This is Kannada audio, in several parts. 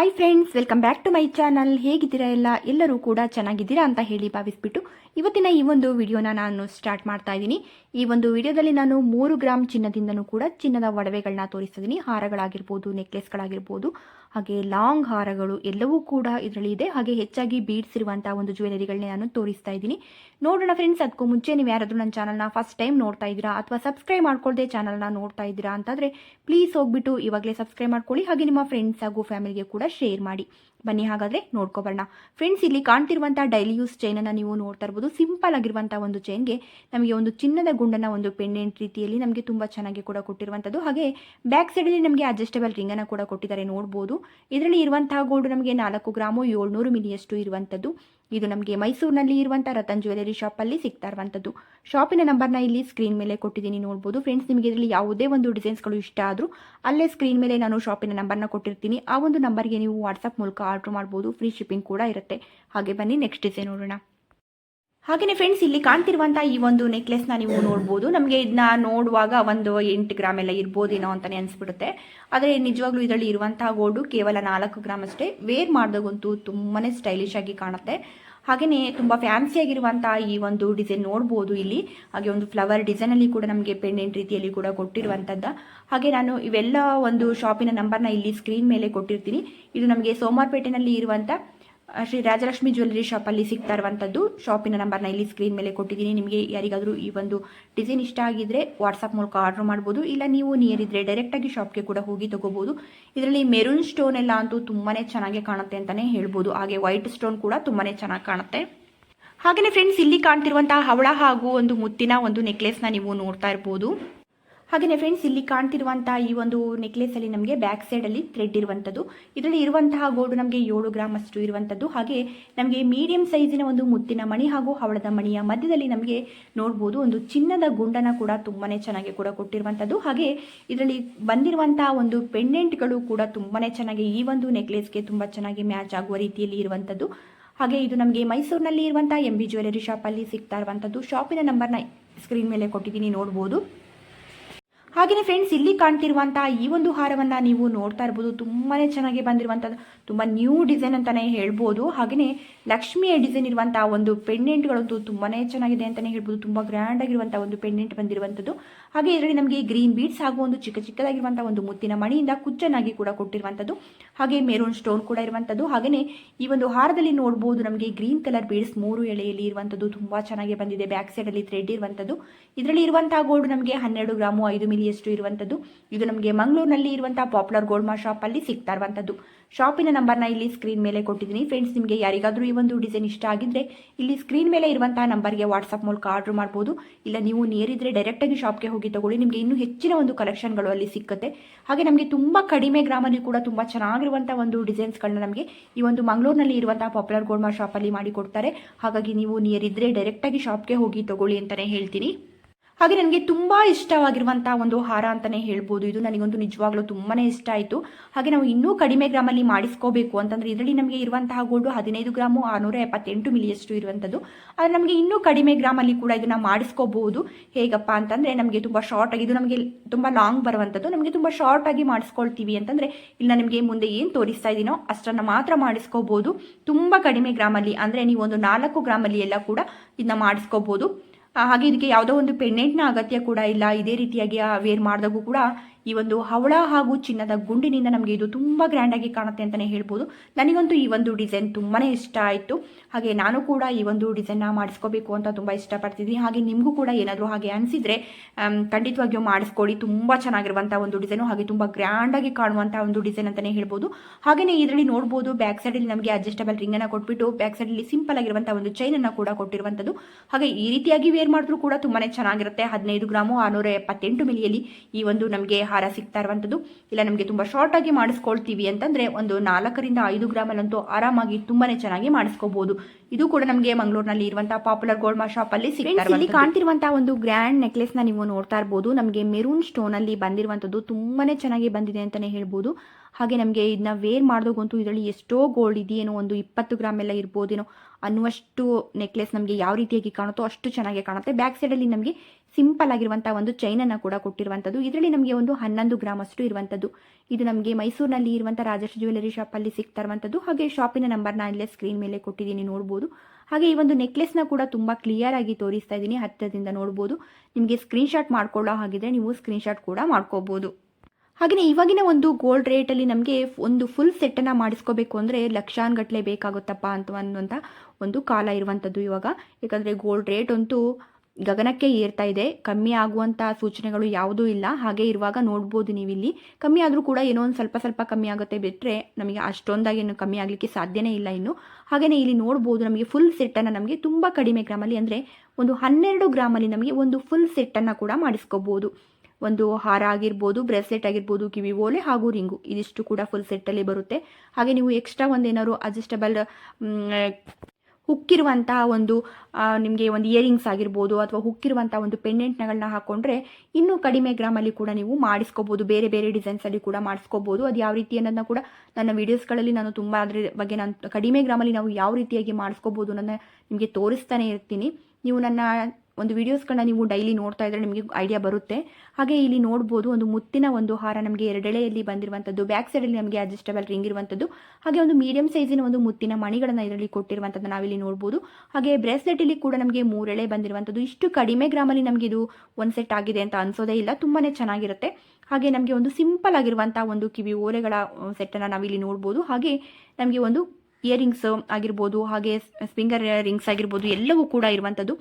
Hi friends welcome back to my channel ಹೇಗಿದ್ದೀರಾ ಎಲ್ಲ? ಎಲ್ಲರೂ ಕೂಡ ಚೆನ್ನಾಗಿದ್ದೀರಾ ಅಂತ ಹೇಳಿ ಭಾವಿಸ್ಬಿಟ್ಟು ಇವತ್ತಿನ ಈ ಒಂದು ವಿಡಿಯೋನ ನಾನು ಸ್ಟಾರ್ಟ್ ಮಾಡ್ತಾ ಇದ್ದೀನಿ. ಈ ಒಂದು ವಿಡಿಯೋದಲ್ಲಿ ನಾನು ಮೂರು ಗ್ರಾಮ್ ಚಿನ್ನದಿಂದನೂ ಕೂಡ ಚಿನ್ನದ ಒಡವೆಗಳನ್ನ ತೋರಿಸ್ತಿದ್ದೀನಿ ಹಾರಗಳಾಗಿರ್ಬೋದು ನೆಕ್ಲೆಸ್ಗಳಾಗಿರ್ಬೋದು ಹಾಗೆ ಲಾಂಗ್ ಹಾರಗಳು ಎಲ್ಲವೂ ಕೂಡ ಇದರಲ್ಲಿ ಇದೆ. ಹಾಗೆ ಹೆಚ್ಚಾಗಿ ಬೀಡ್ಸ್ ಇರುವಂತಹ ಒಂದು ಜ್ಯುವೆಲರಿಗಳನ್ನ ನಾನು ತೋರಿಸ್ತಾ ಇದ್ದೀನಿ. ನೋಡೋಣ ಫ್ರೆಂಡ್ಸ್ ಅದಕ್ಕೂ ಮುಂಚೆ ನೀವು ಯಾರಾದರೂ ನನ್ನ ಚಾನಲ್ನ ಫಸ್ಟ್ ಟೈಮ್ ನೋಡ್ತಾ ಇದ್ದೀರಾ ಅಥವಾ ಸಬ್ಸ್ಕ್ರೈಬ್ ಮಾಡ್ಕೊಳ್ಳದೆ ಚಾನಲ್ನ ನೋಡ್ತಾ ಇದ್ದೀರಾ ಅಂತಂದರೆ ಪ್ಲೀಸ್ ಹೋಗ್ಬಿಟ್ಟು ಇವಾಗಲೇ ಸಬ್ಸ್ಕ್ರೈಬ್ ಮಾಡ್ಕೊಳ್ಳಿ. ಹಾಗೆ ನಿಮ್ಮ ಫ್ರೆಂಡ್ಸ್ ಹಾಗೂ ಫ್ಯಾಮಿಲಿಗೆ ಕೂಡ ಶೇರ್ ಮಾಡಿ. ಬನ್ನಿ ಹಾಗಾದರೆ ನೋಡ್ಕೊಬರೋಣ. ಫ್ರೆಂಡ್ಸ್ ಇಲ್ಲಿ ಕಾಣ್ತಿರುವಂಥ ಡೈಲಿ ಯೂಸ್ ಚೈನನ್ನು ನೀವು ನೋಡ್ತಾ ಇರ್ಬೋದು. ಸಿಂಪಲ್ ಆಗಿರುವಂಥ ಒಂದು ಚೈನ್ಗೆ ನಮಗೆ ಒಂದು ಚಿನ್ನದ ಗುಂಡನ ಒಂದು ಪೆಂಡೆಂಟ್ ರೀತಿಯಲ್ಲಿ ನಮಗೆ ತುಂಬ ಚೆನ್ನಾಗಿ ಕೂಡ ಕೊಟ್ಟಿರುವಂಥದ್ದು ಹಾಗೆ ಬ್ಯಾಕ್ ಸೈಡಲ್ಲಿ ನಮಗೆ ಅಡ್ಜಸ್ಟೇಬಲ್ ರಿಂಗನ್ನು ಕೂಡ ಕೊಟ್ಟಿದ್ದಾರೆ ನೋಡ್ಬೋದು. ಇದರಲ್ಲಿ ಇರುವಂತಹ ಗೋಲ್ಡ್ ನಮಗೆ ನಾಲ್ಕು ಗ್ರಾಮು, ಏಳ್ನೂರು ಮಿಲಿಯಷ್ಟು ಇರುವಂಥದ್ದು. ಇದು ನಮಗೆ ಮೈಸೂರಿನಲ್ಲಿ ಇರುವಂಥ ರತನ್ ಜ್ಯುವೆಲರಿ ಶಾಪಲ್ಲಿ ಸಿಗ್ತಾ ಇರುವಂಥದ್ದು. ಶಾಪಿನ ನಂಬರ್ನ ಇಲ್ಲಿ ಸ್ಕ್ರೀನ್ ಮೇಲೆ ಕೊಟ್ಟಿದ್ದೀನಿ, ನೋಡ್ಬೋದು. ಫ್ರೆಂಡ್ಸ್, ನಿಮಗೆ ಇದರಲ್ಲಿ ಯಾವುದೇ ಒಂದು ಡಿಸೈನ್ಸ್ಗಳು ಇಷ್ಟ ಆದರೂ ಅಲ್ಲೇ ಸ್ಕ್ರೀನ್ ಮೇಲೆ ನಾನು ಶಾಪಿನ ನಂಬರ್ನ ಕೊಟ್ಟಿರ್ತೀನಿ. ಆ ಒಂದು ನಂಬರ್ಗೆ ನೀವು ವಾಟ್ಸಪ್ ಮೂಲಕ ಆರ್ಡ್ರ್ ಮಾಡ್ಬೋದು. ಫ್ರೀ ಶಿಪ್ಪಿಂಗ್ ಕೂಡ ಇರುತ್ತೆ. ಹಾಗೆ ಬನ್ನಿ, ನೆಕ್ಸ್ಟ್ ಡಿಸೈನ್ ನೋಡೋಣ. ಹಾಗೆಯೇ ಫ್ರೆಂಡ್ಸ್ ಇಲ್ಲಿ ಕಾಣ್ತಿರುವಂಥ ಈ ಒಂದು ನೆಕ್ಲೆಸ್ನ ನೀವು ನೋಡ್ಬೋದು. ನಮಗೆ ಇದನ್ನ ನೋಡುವಾಗ ಒಂದು ಎಂಟು ಗ್ರಾಮ್ ಎಲ್ಲ ಇರ್ಬೋದೇನೋ ಅಂತಲೇ ಅನಿಸ್ಬಿಡುತ್ತೆ. ಆದರೆ ನಿಜವಾಗ್ಲೂ ಇದರಲ್ಲಿ ಇರುವಂತಹ ಗೋಲ್ಡು ಕೇವಲ ನಾಲ್ಕು ಗ್ರಾಮ್ ಅಷ್ಟೇ. ವೇರ್ ಮಾಡಿದಾಗಂತೂ ತುಂಬಾ ಸ್ಟೈಲಿಶ್ ಆಗಿ ಕಾಣುತ್ತೆ. ಹಾಗೆಯೇ ತುಂಬ ಫ್ಯಾನ್ಸಿಯಾಗಿರುವಂಥ ಈ ಒಂದು ಡಿಸೈನ್ ನೋಡ್ಬೋದು ಇಲ್ಲಿ. ಹಾಗೆ ಒಂದು ಫ್ಲವರ್ ಡಿಸೈನಲ್ಲಿ ಕೂಡ ನಮಗೆ ಪೆಂಡೆಂಟ್ ರೀತಿಯಲ್ಲಿ ಕೂಡ ಕೊಟ್ಟಿರುವಂಥದ್ದು ಹಾಗೆ ನಾನು ಇವೆಲ್ಲ ಒಂದು ಶಾಪಿನ ನಂಬರ್ನ ಇಲ್ಲಿ ಸ್ಕ್ರೀನ್ ಮೇಲೆ ಕೊಟ್ಟಿರ್ತೀನಿ. ಇದು ನಮಗೆ ಸೋಮವಾರಪೇಟೆನಲ್ಲಿ ಇರುವಂಥ ಶ್ರೀ ರಾಜಲಕ್ಷ್ಮಿ ಜ್ಯುವೆಲ್ಲರಿ ಶಾಪಲ್ಲಿ ಸಿಗ್ತಾ ಇರುವಂಥದ್ದು. ಶಾಪಿನ ನಂಬರ್ನ ಇಲ್ಲಿ ಸ್ಕ್ರೀನ್ ಮೇಲೆ ಕೊಟ್ಟಿದ್ದೀನಿ. ನಿಮಗೆ ಯಾರಿಗಾದರೂ ಈ ಒಂದು ಡಿಸೈನ್ ಇಷ್ಟ ಆಗಿದ್ರೆ ವಾಟ್ಸಪ್ ಮೂಲಕ ಆರ್ಡರ್ ಮಾಡ್ಬೋದು. ಇಲ್ಲ ನೀವು ನಿಯರ್ ಇದ್ದರೆ ಡೈರೆಕ್ಟಾಗಿ ಶಾಪ್ಗೆ ಕೂಡ ಹೋಗಿ ತೊಗೋಬೋದು. ಇದರಲ್ಲಿ ಮೆರೂನ್ ಸ್ಟೋನ್ ಎಲ್ಲ ಅಂತೂ ತುಂಬಾ ಚೆನ್ನಾಗಿ ಕಾಣುತ್ತೆ ಅಂತಲೇ ಹೇಳ್ಬೋದು. ಹಾಗೆ ವೈಟ್ ಸ್ಟೋನ್ ಕೂಡ ತುಂಬಾ ಚೆನ್ನಾಗಿ ಕಾಣುತ್ತೆ. ಹಾಗೆಯೇ ಫ್ರೆಂಡ್ಸ್ ಇಲ್ಲಿ ಕಾಣ್ತಿರುವಂತಹ ಹವಳ ಹಾಗೂ ಒಂದು ಮುತ್ತಿನ ಒಂದು ನೆಕ್ಲೆಸ್ನ ನೀವು ನೋಡ್ತಾ ಇರ್ಬೋದು. ಹಾಗೆಯೇ ಫ್ರೆಂಡ್ಸ್ ಇಲ್ಲಿ ಕಾಣ್ತಿರುವಂತಹ ಈ ಒಂದು ನೆಕ್ಲೆಸ್ ಅಲ್ಲಿ ನಮಗೆ ಬ್ಯಾಕ್ ಸೈಡ್ ಅಲ್ಲಿ ಥ್ರೆಡ್ ಇರುವಂಥದ್ದು. ಇದರಲ್ಲಿ ಇರುವಂತಹ ಗೋಲ್ಡ್ ನಮಗೆ ಏಳು ಗ್ರಾಮ್ ಅಷ್ಟು ಇರುವಂಥದ್ದು. ಹಾಗೆ ನಮಗೆ ಮೀಡಿಯಂ ಸೈಜಿನ ಒಂದು ಮುತ್ತಿನ ಮಣಿ ಹಾಗೂ ಹವಳದ ಮಣಿಯ ಮಧ್ಯದಲ್ಲಿ ನಮಗೆ ನೋಡಬಹುದು ಒಂದು ಚಿನ್ನದ ಗುಂಡನ ಕೂಡ ತುಂಬಾನೇ ಚೆನ್ನಾಗಿ ಕೂಡ ಕೊಟ್ಟಿರುವಂಥದ್ದು. ಹಾಗೆ ಇದರಲ್ಲಿ ಬಂದಿರುವಂತಹ ಒಂದು ಪೆಂಡೆಂಟ್ಗಳು ಕೂಡ ತುಂಬಾನೇ ಚೆನ್ನಾಗಿ ಈ ಒಂದು ನೆಕ್ಲೆಸ್ಗೆ ತುಂಬ ಚೆನ್ನಾಗಿ ಮ್ಯಾಚ್ ಆಗುವ ರೀತಿಯಲ್ಲಿ ಇರುವಂಥದ್ದು. ಹಾಗೆ ಇದು ನಮಗೆ ಮೈಸೂರಿನಲ್ಲಿ ಇರುವಂತಹ ಎಂ ಬಿ ಜ್ಯುವೆಲರಿ ಶಾಪಲ್ಲಿ ಸಿಗ್ತಾ ಇರುವಂಥದ್ದು. ಶಾಪಿನ ನಂಬರ್ನ ಸ್ಕ್ರೀನ್ ಮೇಲೆ ಕೊಟ್ಟಿದ್ದೀನಿ, ನೋಡ್ಬೋದು. ಹಾಗೆಯೇ ಫ್ರೆಂಡ್ಸ್ ಇಲ್ಲಿ ಕಾಣ್ತಿರುವಂತಹ ಈ ಒಂದು ಹಾರವನ್ನ ನೀವು ನೋಡ್ತಾ ಇರ್ಬೋದು. ತುಂಬಾನೇ ಚೆನ್ನಾಗಿ ಬಂದಿರುವಂಥದ್ದು ತುಂಬಾ ನ್ಯೂ ಡಿಸೈನ್ ಅಂತಾನೆ ಹೇಳ್ಬೋದು. ಹಾಗೆಯೇ ಲಕ್ಷ್ಮಿಯ ಡಿಸೈನ್ ಇರುವಂತಹ ಒಂದು ಪೆಂಡೆಂಟ್ಗಳಂತೂ ತುಂಬಾನೇ ಚೆನ್ನಾಗಿದೆ ಅಂತಾನೆ ಹೇಳ್ಬೋದು. ತುಂಬಾ ಗ್ರ್ಯಾಂಡ್ ಆಗಿರುವಂತಹ ಒಂದು ಪೆಂಡೆಂಟ್ ಬಂದಿರುವಂಥದ್ದು ಹಾಗೆ ಇದರಲ್ಲಿ ನಮಗೆ ಗ್ರೀನ್ ಬೀಡ್ಸ್ ಹಾಗೂ ಒಂದು ಚಿಕ್ಕ ಚಿಕ್ಕದಾಗಿರುವಂಥ ಒಂದು ಮುತ್ತಿನ ಮಣಿಯಿಂದ ಕುಚ್ಚನಾಗಿ ಕೂಡ ಕೊಟ್ಟಿರುವಂಥದ್ದು ಹಾಗೆ ಮೆರೂನ್ ಸ್ಟೋನ್ ಕೂಡ ಇರುವಂಥದ್ದು ಹಾಗೆಯೇ ಈ ಒಂದು ಹಾರದಲ್ಲಿ ನೋಡ್ಬೋದು ನಮಗೆ ಗ್ರೀನ್ ಕಲರ್ ಬೀಡ್ಸ್ ಮೂರು ಎಳೆಯಲ್ಲಿ ಇರುವಂಥದ್ದು ತುಂಬಾ ಚೆನ್ನಾಗಿ ಬಂದಿದೆ. ಬ್ಯಾಕ್ ಸೈಡ್ ಅಲ್ಲಿ ಥ್ರೆಡ್ ಇರುವಂಥದ್ದು ಇದರಲ್ಲಿ ಇರುವಂತಹ ಗೋಲ್ಡ್ ನಮಗೆ ಹನ್ನೆರಡು ಗ್ರಾಮು ಐದು ಮಿಲಿಯಷ್ಟು ಇರುವಂಥದ್ದು ಇದು ನಮಗೆ ಮಂಗಳೂರಿನಲ್ಲಿ ಇರುವಂಥ ಪಾಪ್ಯುಲರ್ ಗೋಲ್ಡ್ ಶಾಪ್ ಶಾಪಲ್ಲಿ ಸಿಗ್ತಾ ಇರುವಂಥದ್ದು ಶಾಪಿನ ನಂಬರ್ನ ಇಲ್ಲಿ ಸ್ಕ್ರೀನ್ ಮೇಲೆ ಕೊಟ್ಟಿದ್ದೀನಿ. ಫ್ರೆಂಡ್ಸ್ ನಿಮಗೆ ಯಾರಿಗಾದರೂ ಈ ಒಂದು ಡಿಸೈನ್ ಇಷ್ಟ ಆಗಿದ್ರೆ ಇಲ್ಲಿ ಸ್ಕ್ರೀನ್ ಮೇಲೆ ಇರುವಂತಹ ನಂಬರ್ಗೆ ವಾಟ್ಸಪ್ ಮೂಲಕ ಆರ್ಡರ್ ಮಾಡ್ಬೋದು. ಇಲ್ಲ ನೀವು ನಿಯರ್ ಇದ್ರೆ ಡೈರೆಕ್ಟಾಗಿ ಶಾಪ್ಗೆ ಹೋಗಿ ತಗೊಳ್ಳಿ. ನಿಮಗೆ ಇನ್ನೂ ಹೆಚ್ಚಿನ ಒಂದು ಕಲೆಕ್ಷನ್ಗಳು ಅಲ್ಲಿ ಸಿಕ್ಕತ್ತೆ. ಹಾಗೆ ನಮಗೆ ತುಂಬ ಕಡಿಮೆ ಗ್ರಾಮಲ್ಲಿ ಕೂಡ ತುಂಬ ಚೆನ್ನಾಗಿರುವಂಥ ಒಂದು ಡಿಸೈನ್ಸ್ಗಳನ್ನ ನಮಗೆ ಈ ಒಂದು ಮಂಗಳೂರಿನಲ್ಲಿ ಇರುವಂಥ ಪಾಪ್ಯುಲರ್ ಗೋಲ್ಡ್ ಮಾರ್ ಶಾಪಲ್ಲಿ ಮಾಡಿ ಕೊಡ್ತಾರೆ. ಹಾಗಾಗಿ ನೀವು ನಿಯರ್ ಇದ್ರೆ ಡೈರೆಕ್ಟಾಗಿ ಶಾಪ್ಗೆ ಹೋಗಿ ತಗೊಳ್ಳಿ ಅಂತಲೇ ಹೇಳ್ತೀನಿ. ಹಾಗೆ ನನಗೆ ತುಂಬ ಇಷ್ಟವಾಗಿರುವಂಥ ಒಂದು ಹಾರ ಅಂತಲೇ ಹೇಳ್ಬೋದು. ಇದು ನನಗೊಂದು ನಿಜವಾಗ್ಲೂ ತುಂಬಾ ಇಷ್ಟ ಆಯಿತು. ಹಾಗೆ ನಾವು ಇನ್ನೂ ಕಡಿಮೆ ಗ್ರಾಮಲ್ಲಿ ಮಾಡಿಸ್ಕೋಬೇಕು ಅಂತಂದರೆ ಇದರಲ್ಲಿ ನಮಗೆ ಇರುವಂತಹ ಗೋಲ್ಡು ಹದಿನೈದು ಗ್ರಾಮು ಆರುನೂರ ಎಪ್ಪತ್ತೆಂಟು ಮಿಲಿಯಷ್ಟು ಇರುವಂಥದ್ದು. ಆದರೆ ನಮಗೆ ಇನ್ನೂ ಕಡಿಮೆ ಗ್ರಾಮಲ್ಲಿ ಕೂಡ ಇದನ್ನು ಮಾಡಿಸ್ಕೋಬಹುದು. ಹೇಗಪ್ಪ ಅಂತಂದರೆ ನಮಗೆ ತುಂಬ ಶಾರ್ಟ್ ಆಗಿ ಇದು ನಮಗೆ ತುಂಬ ಲಾಂಗ್ ಬರುವಂಥದ್ದು. ನಮಗೆ ತುಂಬ ಶಾರ್ಟ್ ಆಗಿ ಮಾಡಿಸ್ಕೊಳ್ತೀವಿ ಅಂತಂದರೆ ಇಲ್ಲ ನಿಮಗೆ ಮುಂದೆ ಏನು ತೋರಿಸ್ತಾ ಇದ್ದೀನೋ ಅಷ್ಟನ್ನು ಮಾತ್ರ ಮಾಡಿಸ್ಕೋಬಹುದು. ತುಂಬ ಕಡಿಮೆ ಗ್ರಾಮಲ್ಲಿ ಅಂದರೆ ನೀವು ಒಂದು ನಾಲ್ಕು ಗ್ರಾಮಲ್ಲಿ ಎಲ್ಲ ಕೂಡ ಇದನ್ನ ಮಾಡಿಸ್ಕೋಬಹುದು. ಹಾಗೆ ಇದಕ್ಕೆ ಯಾವುದೋ ಒಂದು ಪೆಂಡೆಂಟ್ನ ಅಗತ್ಯ ಕೂಡ ಇಲ್ಲ. ಇದೇ ರೀತಿಯಾಗಿ ವೇರ್ ಮಾಡಿದಾಗೂ ಕೂಡ ಈ ಒಂದು ಹವಳ ಹಾಗೂ ಚಿನ್ನದ ಗುಂಡಿನಿಂದ ನಮಗೆ ಇದು ತುಂಬ ಗ್ರ್ಯಾಂಡಾಗಿ ಕಾಣುತ್ತೆ ಅಂತಲೇ ಹೇಳ್ಬೋದು. ನನಗಂತೂ ಈ ಒಂದು ಡಿಸೈನ್ ತುಂಬಾ ಇಷ್ಟ ಆಯಿತು. ಹಾಗೆ ನಾನು ಕೂಡ ಈ ಒಂದು ಡಿಸೈನ್ನ ಮಾಡಿಸ್ಕೋಬೇಕು ಅಂತ ತುಂಬ ಇಷ್ಟಪಡ್ತಿದ್ದೀನಿ ಹಾಗೆ ನಿಮಗೂ ಕೂಡ ಏನಾದರೂ ಹಾಗೆ ಅನಿಸಿದರೆ ಖಂಡಿತವಾಗಿಯೂ ಮಾಡಿಸ್ಕೊಳ್ಳಿ ತುಂಬ ಚೆನ್ನಾಗಿರುವಂಥ ಒಂದು ಡಿಸೈನು ಹಾಗೆ ತುಂಬ ಗ್ರ್ಯಾಂಡಾಗಿ ಕಾಣುವಂಥ ಒಂದು ಡಿಸೈನ್ ಅಂತಲೇ ಹೇಳ್ಬೋದು. ಹಾಗೆಯೇ ಇದರಲ್ಲಿ ನೋಡ್ಬೋದು ಬ್ಯಾಕ್ ಸೈಡಲ್ಲಿ ನಮಗೆ ಅಡ್ಜಸ್ಟಬಲ್ ರಿಂಗನ್ನು ಕೊಟ್ಬಿಟ್ಟು ಬ್ಯಾಕ್ ಸೈಡಲ್ಲಿ ಸಿಂಪಲ್ ಆಗಿರುವಂಥ ಒಂದು ಚೈನನ್ನು ಕೂಡ ಕೊಟ್ಟಿರುವಂಥದ್ದು ಹಾಗೆ ಈ ರೀತಿಯಾಗಿ ವೇರ್ ಮಾಡಿದ್ರು ಕೂಡ ತುಂಬಾ ಚೆನ್ನಾಗಿರುತ್ತೆ. ಹದಿನೈದು ಗ್ರಾಮು ಆರುನೂರ ಎಪ್ಪತ್ತೆಂಟು ಮಿಲಿಯಲ್ಲಿ ಈ ಒಂದು ನಮಗೆ ಹಾರ ಸಿಗ್ತಾ ಇರುವಂಥದ್ದು ಇಲ್ಲ ನಮಗೆ ತುಂಬ ಶಾರ್ಟ್ ಆಗಿ ಮಾಡಿಸ್ಕೊಳ್ತೀವಿ ಅಂತಂದರೆ ಒಂದು ನಾಲ್ಕರಿಂದ ಐದು ಗ್ರಾಮಲ್ಲಂತೂ ಆರಾಮಾಗಿ ತುಂಬಾ ಚೆನ್ನಾಗಿ ಮಾಡಿಸ್ಕೋಬಹುದು ಇದು ಕೂಡ ನಮಗೆ ಮಂಗಳೂರಿನಲ್ಲಿ ಇರುವಂತಹ ಪಾಪ್ಯುಲರ್ ಗೋಲ್ಡ್ ಮಾ ಶಾಪ್ ಅಲ್ಲಿ ಇಲ್ಲಿ ಕಾಣ್ತಿರುವಂತಹ ಒಂದು ಗ್ರ್ಯಾಂಡ್ ನೆಕ್ಲೆಸ್ನ ನೀವು ನೋಡ್ತಾ ಇರಬಹುದು ನಮಗೆ ಮೆರೂನ್ ಸ್ಟೋನ್ ಅಲ್ಲಿ ಬಂದಿರುವಂತದ್ದು ತುಂಬಾನೇ ಚೆನ್ನಾಗಿ ಬಂದಿದೆ ಅಂತಾನೆ ಹೇಳ್ಬೋದು. ಹಾಗೆ ನಮಗೆ ಇದನ್ನ ವೇರ್ ಮಾಡಿದಾಗಂತೂ ಇದರಲ್ಲಿ ಎಷ್ಟೋ ಗೋಲ್ಡ್ ಇದೆಯೇನೋ ಒಂದು ಇಪ್ಪತ್ತು ಗ್ರಾಮ್ ಎಲ್ಲ ಇರ್ಬೋದೇನೋ. ಅನ್ನುವಷ್ಟು ನೆಕ್ಲೆಸ್ ನಮಗೆ ಯಾವ ರೀತಿಯಾಗಿ ಕಾಣುತ್ತೋ ಅಷ್ಟು ಚೆನ್ನಾಗಿ ಕಾಣುತ್ತೆ. ಬ್ಯಾಕ್ ಸೈಡಲ್ಲಿ ನಮಗೆ ಸಿಂಪಲ್ ಆಗಿರುವಂಥ ಒಂದು ಚೈನನ್ನು ಕೂಡ ಕೊಟ್ಟಿರುವಂಥದ್ದು ಇದರಲ್ಲಿ ನಮಗೆ ಒಂದು ಹನ್ನೊಂದು ಗ್ರಾಮ್ ಅಷ್ಟು ಇರುವಂಥದ್ದು ಇದು ನಮಗೆ ಮೈಸೂರಿನಲ್ಲಿ ಇರುವಂಥ ರಾಜೇಶ್ ಜ್ಯುವೆಲರಿ ಶಾಪಲ್ಲಿ ಸಿಗ್ತಾ ಇರುವಂಥದ್ದು ಹಾಗೆ ಶಾಪಿನ ನಂಬರ್ ನಾನು ಇಲ್ಲೇ ಸ್ಕ್ರೀನ್ ಮೇಲೆ ಕೊಟ್ಟಿದ್ದೀನಿ, ನೋಡ್ಬೋದು. ಹಾಗೆ ಈ ಒಂದು ನೆಕ್ಲೆಸ್ನ ಕೂಡ ತುಂಬ ಕ್ಲಿಯರ್ ಆಗಿ ತೋರಿಸ್ತಾ ಇದ್ದೀನಿ, ಹತ್ತಿರದಿಂದ ನೋಡ್ಬೋದು. ನಿಮಗೆ ಸ್ಕ್ರೀನ್ಶಾಟ್ ಮಾಡ್ಕೊಳ್ಳೋ ಹಾಗಿದ್ರೆ ನೀವು ಸ್ಕ್ರೀನ್ಶಾಟ್ ಕೂಡ ಮಾಡ್ಕೋಬೋದು. ಹಾಗೆಯೇ ಇವಾಗಿನ ಒಂದು ಗೋಲ್ಡ್ ರೇಟಲ್ಲಿ ನಮಗೆ ಒಂದು ಫುಲ್ ಸೆಟ್ಟನ್ನು ಮಾಡಿಸ್ಕೋಬೇಕು ಅಂದರೆ ಲಕ್ಷಾನ್ಗಟ್ಟಲೆ ಬೇಕಾಗುತ್ತಪ್ಪ ಅಂತ ಅನ್ನುವಂಥ ಒಂದು ಕಾಲ ಇರುವಂಥದ್ದು ಇವಾಗ. ಯಾಕಂದರೆ ಗೋಲ್ಡ್ ರೇಟ್ ಅಂತೂ ಗಗನಕ್ಕೆ ಏರ್ತಾ ಇದೆ. ಕಮ್ಮಿ ಆಗುವಂಥ ಸೂಚನೆಗಳು ಯಾವುದೂ ಇಲ್ಲ. ಹಾಗೆ ಇರುವಾಗ ನೋಡ್ಬೋದು ನೀವಿಲ್ಲಿ. ಕಮ್ಮಿ ಆದರೂ ಕೂಡ ಏನೋ ಒಂದು ಸ್ವಲ್ಪ ಸ್ವಲ್ಪ ಕಮ್ಮಿ ಆಗುತ್ತೆ ಬಿಟ್ಟರೆ ನಮಗೆ ಅಷ್ಟೊಂದಾಗಿ ಏನು ಕಮ್ಮಿ ಆಗಲಿಕ್ಕೆ ಸಾಧ್ಯನೇ ಇಲ್ಲ ಇನ್ನು. ಹಾಗೆಯೇ ಇಲ್ಲಿ ನೋಡ್ಬೋದು ನಮಗೆ ಫುಲ್ ಸೆಟ್ಟನ್ನು ನಮಗೆ ತುಂಬ ಕಡಿಮೆ ಗ್ರಾಮಲ್ಲಿ ಅಂದರೆ ಒಂದು ಹನ್ನೆರಡು ಗ್ರಾಮಲ್ಲಿ ನಮಗೆ ಒಂದು ಫುಲ್ ಸೆಟ್ಟನ್ನು ಕೂಡ ಮಾಡಿಸ್ಕೋಬೋದು. ಒಂದು ಹಾರ ಆಗಿರ್ಬೋದು, ಬ್ರೇಸ್ಲೆಟ್ ಆಗಿರ್ಬೋದು, ಕಿವಿ ಓಲೆ ಹಾಗೂ ರಿಂಗು. ಇದಿಷ್ಟು ಕೂಡ ಫುಲ್ ಸೆಟ್ಟಲ್ಲಿ ಬರುತ್ತೆ. ಹಾಗೆ ನೀವು ಎಕ್ಸ್ಟ್ರಾ ಒಂದು ಏನಾದ್ರು ಅಡ್ಜಸ್ಟಬಲ್ ಹುಕ್ಕಿರುವಂತಹ ಒಂದು ನಿಮಗೆ ಒಂದು ಇಯರಿಂಗ್ಸ್ ಆಗಿರ್ಬೋದು ಅಥವಾ ಹುಕ್ಕಿರುವಂಥ ಒಂದು ಪೆಂಡೆಂಟ್ಗಳನ್ನ ಹಾಕೊಂಡ್ರೆ ಇನ್ನೂ ಕಡಿಮೆ ಗ್ರಾಮಲ್ಲಿ ಕೂಡ ನೀವು ಮಾಡಿಸ್ಕೋಬೋದು. ಬೇರೆ ಬೇರೆ ಡಿಸೈನ್ಸಲ್ಲಿ ಕೂಡ ಮಾಡಿಸ್ಕೋಬೋದು. ಅದು ಯಾವ ರೀತಿ ಅನ್ನೋದನ್ನ ಕೂಡ ನನ್ನ ವಿಡಿಯೋಸ್ಗಳಲ್ಲಿ ನಾನು ತುಂಬ ಅದ್ರ ಬಗ್ಗೆ ನಾನು ಕಡಿಮೆ ಗ್ರಾಮಲ್ಲಿ ನಾವು ಯಾವ ರೀತಿಯಾಗಿ ಮಾಡಿಸ್ಕೋಬೋದು ಅನ್ನೋದನ್ನ ನಿಮಗೆ ತೋರಿಸ್ತಾನೆ ಇರ್ತೀನಿ. ನೀವು ನನ್ನ ಒಂದು ವೀಡಿಯೋಸ್ಗಳನ್ನ ನೀವು ಡೈಲಿ ನೋಡ್ತಾ ಇದ್ರೆ ನಿಮಗೆ ಐಡಿಯಾ ಬರುತ್ತೆ. ಹಾಗೆ ಇಲ್ಲಿ ನೋಡ್ಬೋದು ಒಂದು ಮುತ್ತಿನ ಒಂದು ಹಾರ ನಮಗೆ ಎರಡೆಳೆಯಲ್ಲಿ ಬಂದಿರುವಂಥದ್ದು ಬ್ಯಾಕ್ ಸೈಡಲ್ಲಿ ನಮಗೆ ಅಡ್ಜಸ್ಟಬಲ್ ರಿಂಗ್ ಇರುವಂಥದ್ದು ಹಾಗೆ ಒಂದು ಮೀಡಿಯಂ ಸೈಜಿನ ಒಂದು ಮುತ್ತಿನ ಮಣಿಗಳನ್ನು ಇದರಲ್ಲಿ ಕೊಟ್ಟಿರುವಂಥದ್ದು ನಾವಿಲ್ಲಿ ನೋಡ್ಬೋದು. ಹಾಗೆ ಬ್ರೇಸ್ಲೆಟಲ್ಲಿ ಕೂಡ ನಮಗೆ ಮೂರೆಳೆ ಬಂದಿರುವಂಥದ್ದು ಇಷ್ಟು ಕಡಿಮೆ ಗ್ರಾಮಲ್ಲಿ ನಮಗೆ ಇದು ಒಂದು ಸೆಟ್ ಆಗಿದೆ ಅಂತ ಅನ್ಸೋದೇ ಇಲ್ಲ ತುಂಬಾ ಚೆನ್ನಾಗಿರುತ್ತೆ. ಹಾಗೆ ನಮಗೆ ಒಂದು ಸಿಂಪಲ್ ಆಗಿರುವಂಥ ಒಂದು ಕಿವಿ ಓಲೆಗಳ ಸೆಟ್ಟನ್ನು ನಾವಿಲ್ಲಿ ನೋಡ್ಬೋದು. ಹಾಗೆ ನಮಗೆ ಒಂದು ಇಯರಿಂಗ್ಸ್ ಆಗಿರ್ಬೋದು, ಹಾಗೆ ಸ್ಪಿಂಗರ್ ರಿಂಗ್ಸ್ ಆಗಿರ್ಬೋದು, ಎಲ್ಲವೂ ಕೂಡ ಇರುವಂಥದ್ದು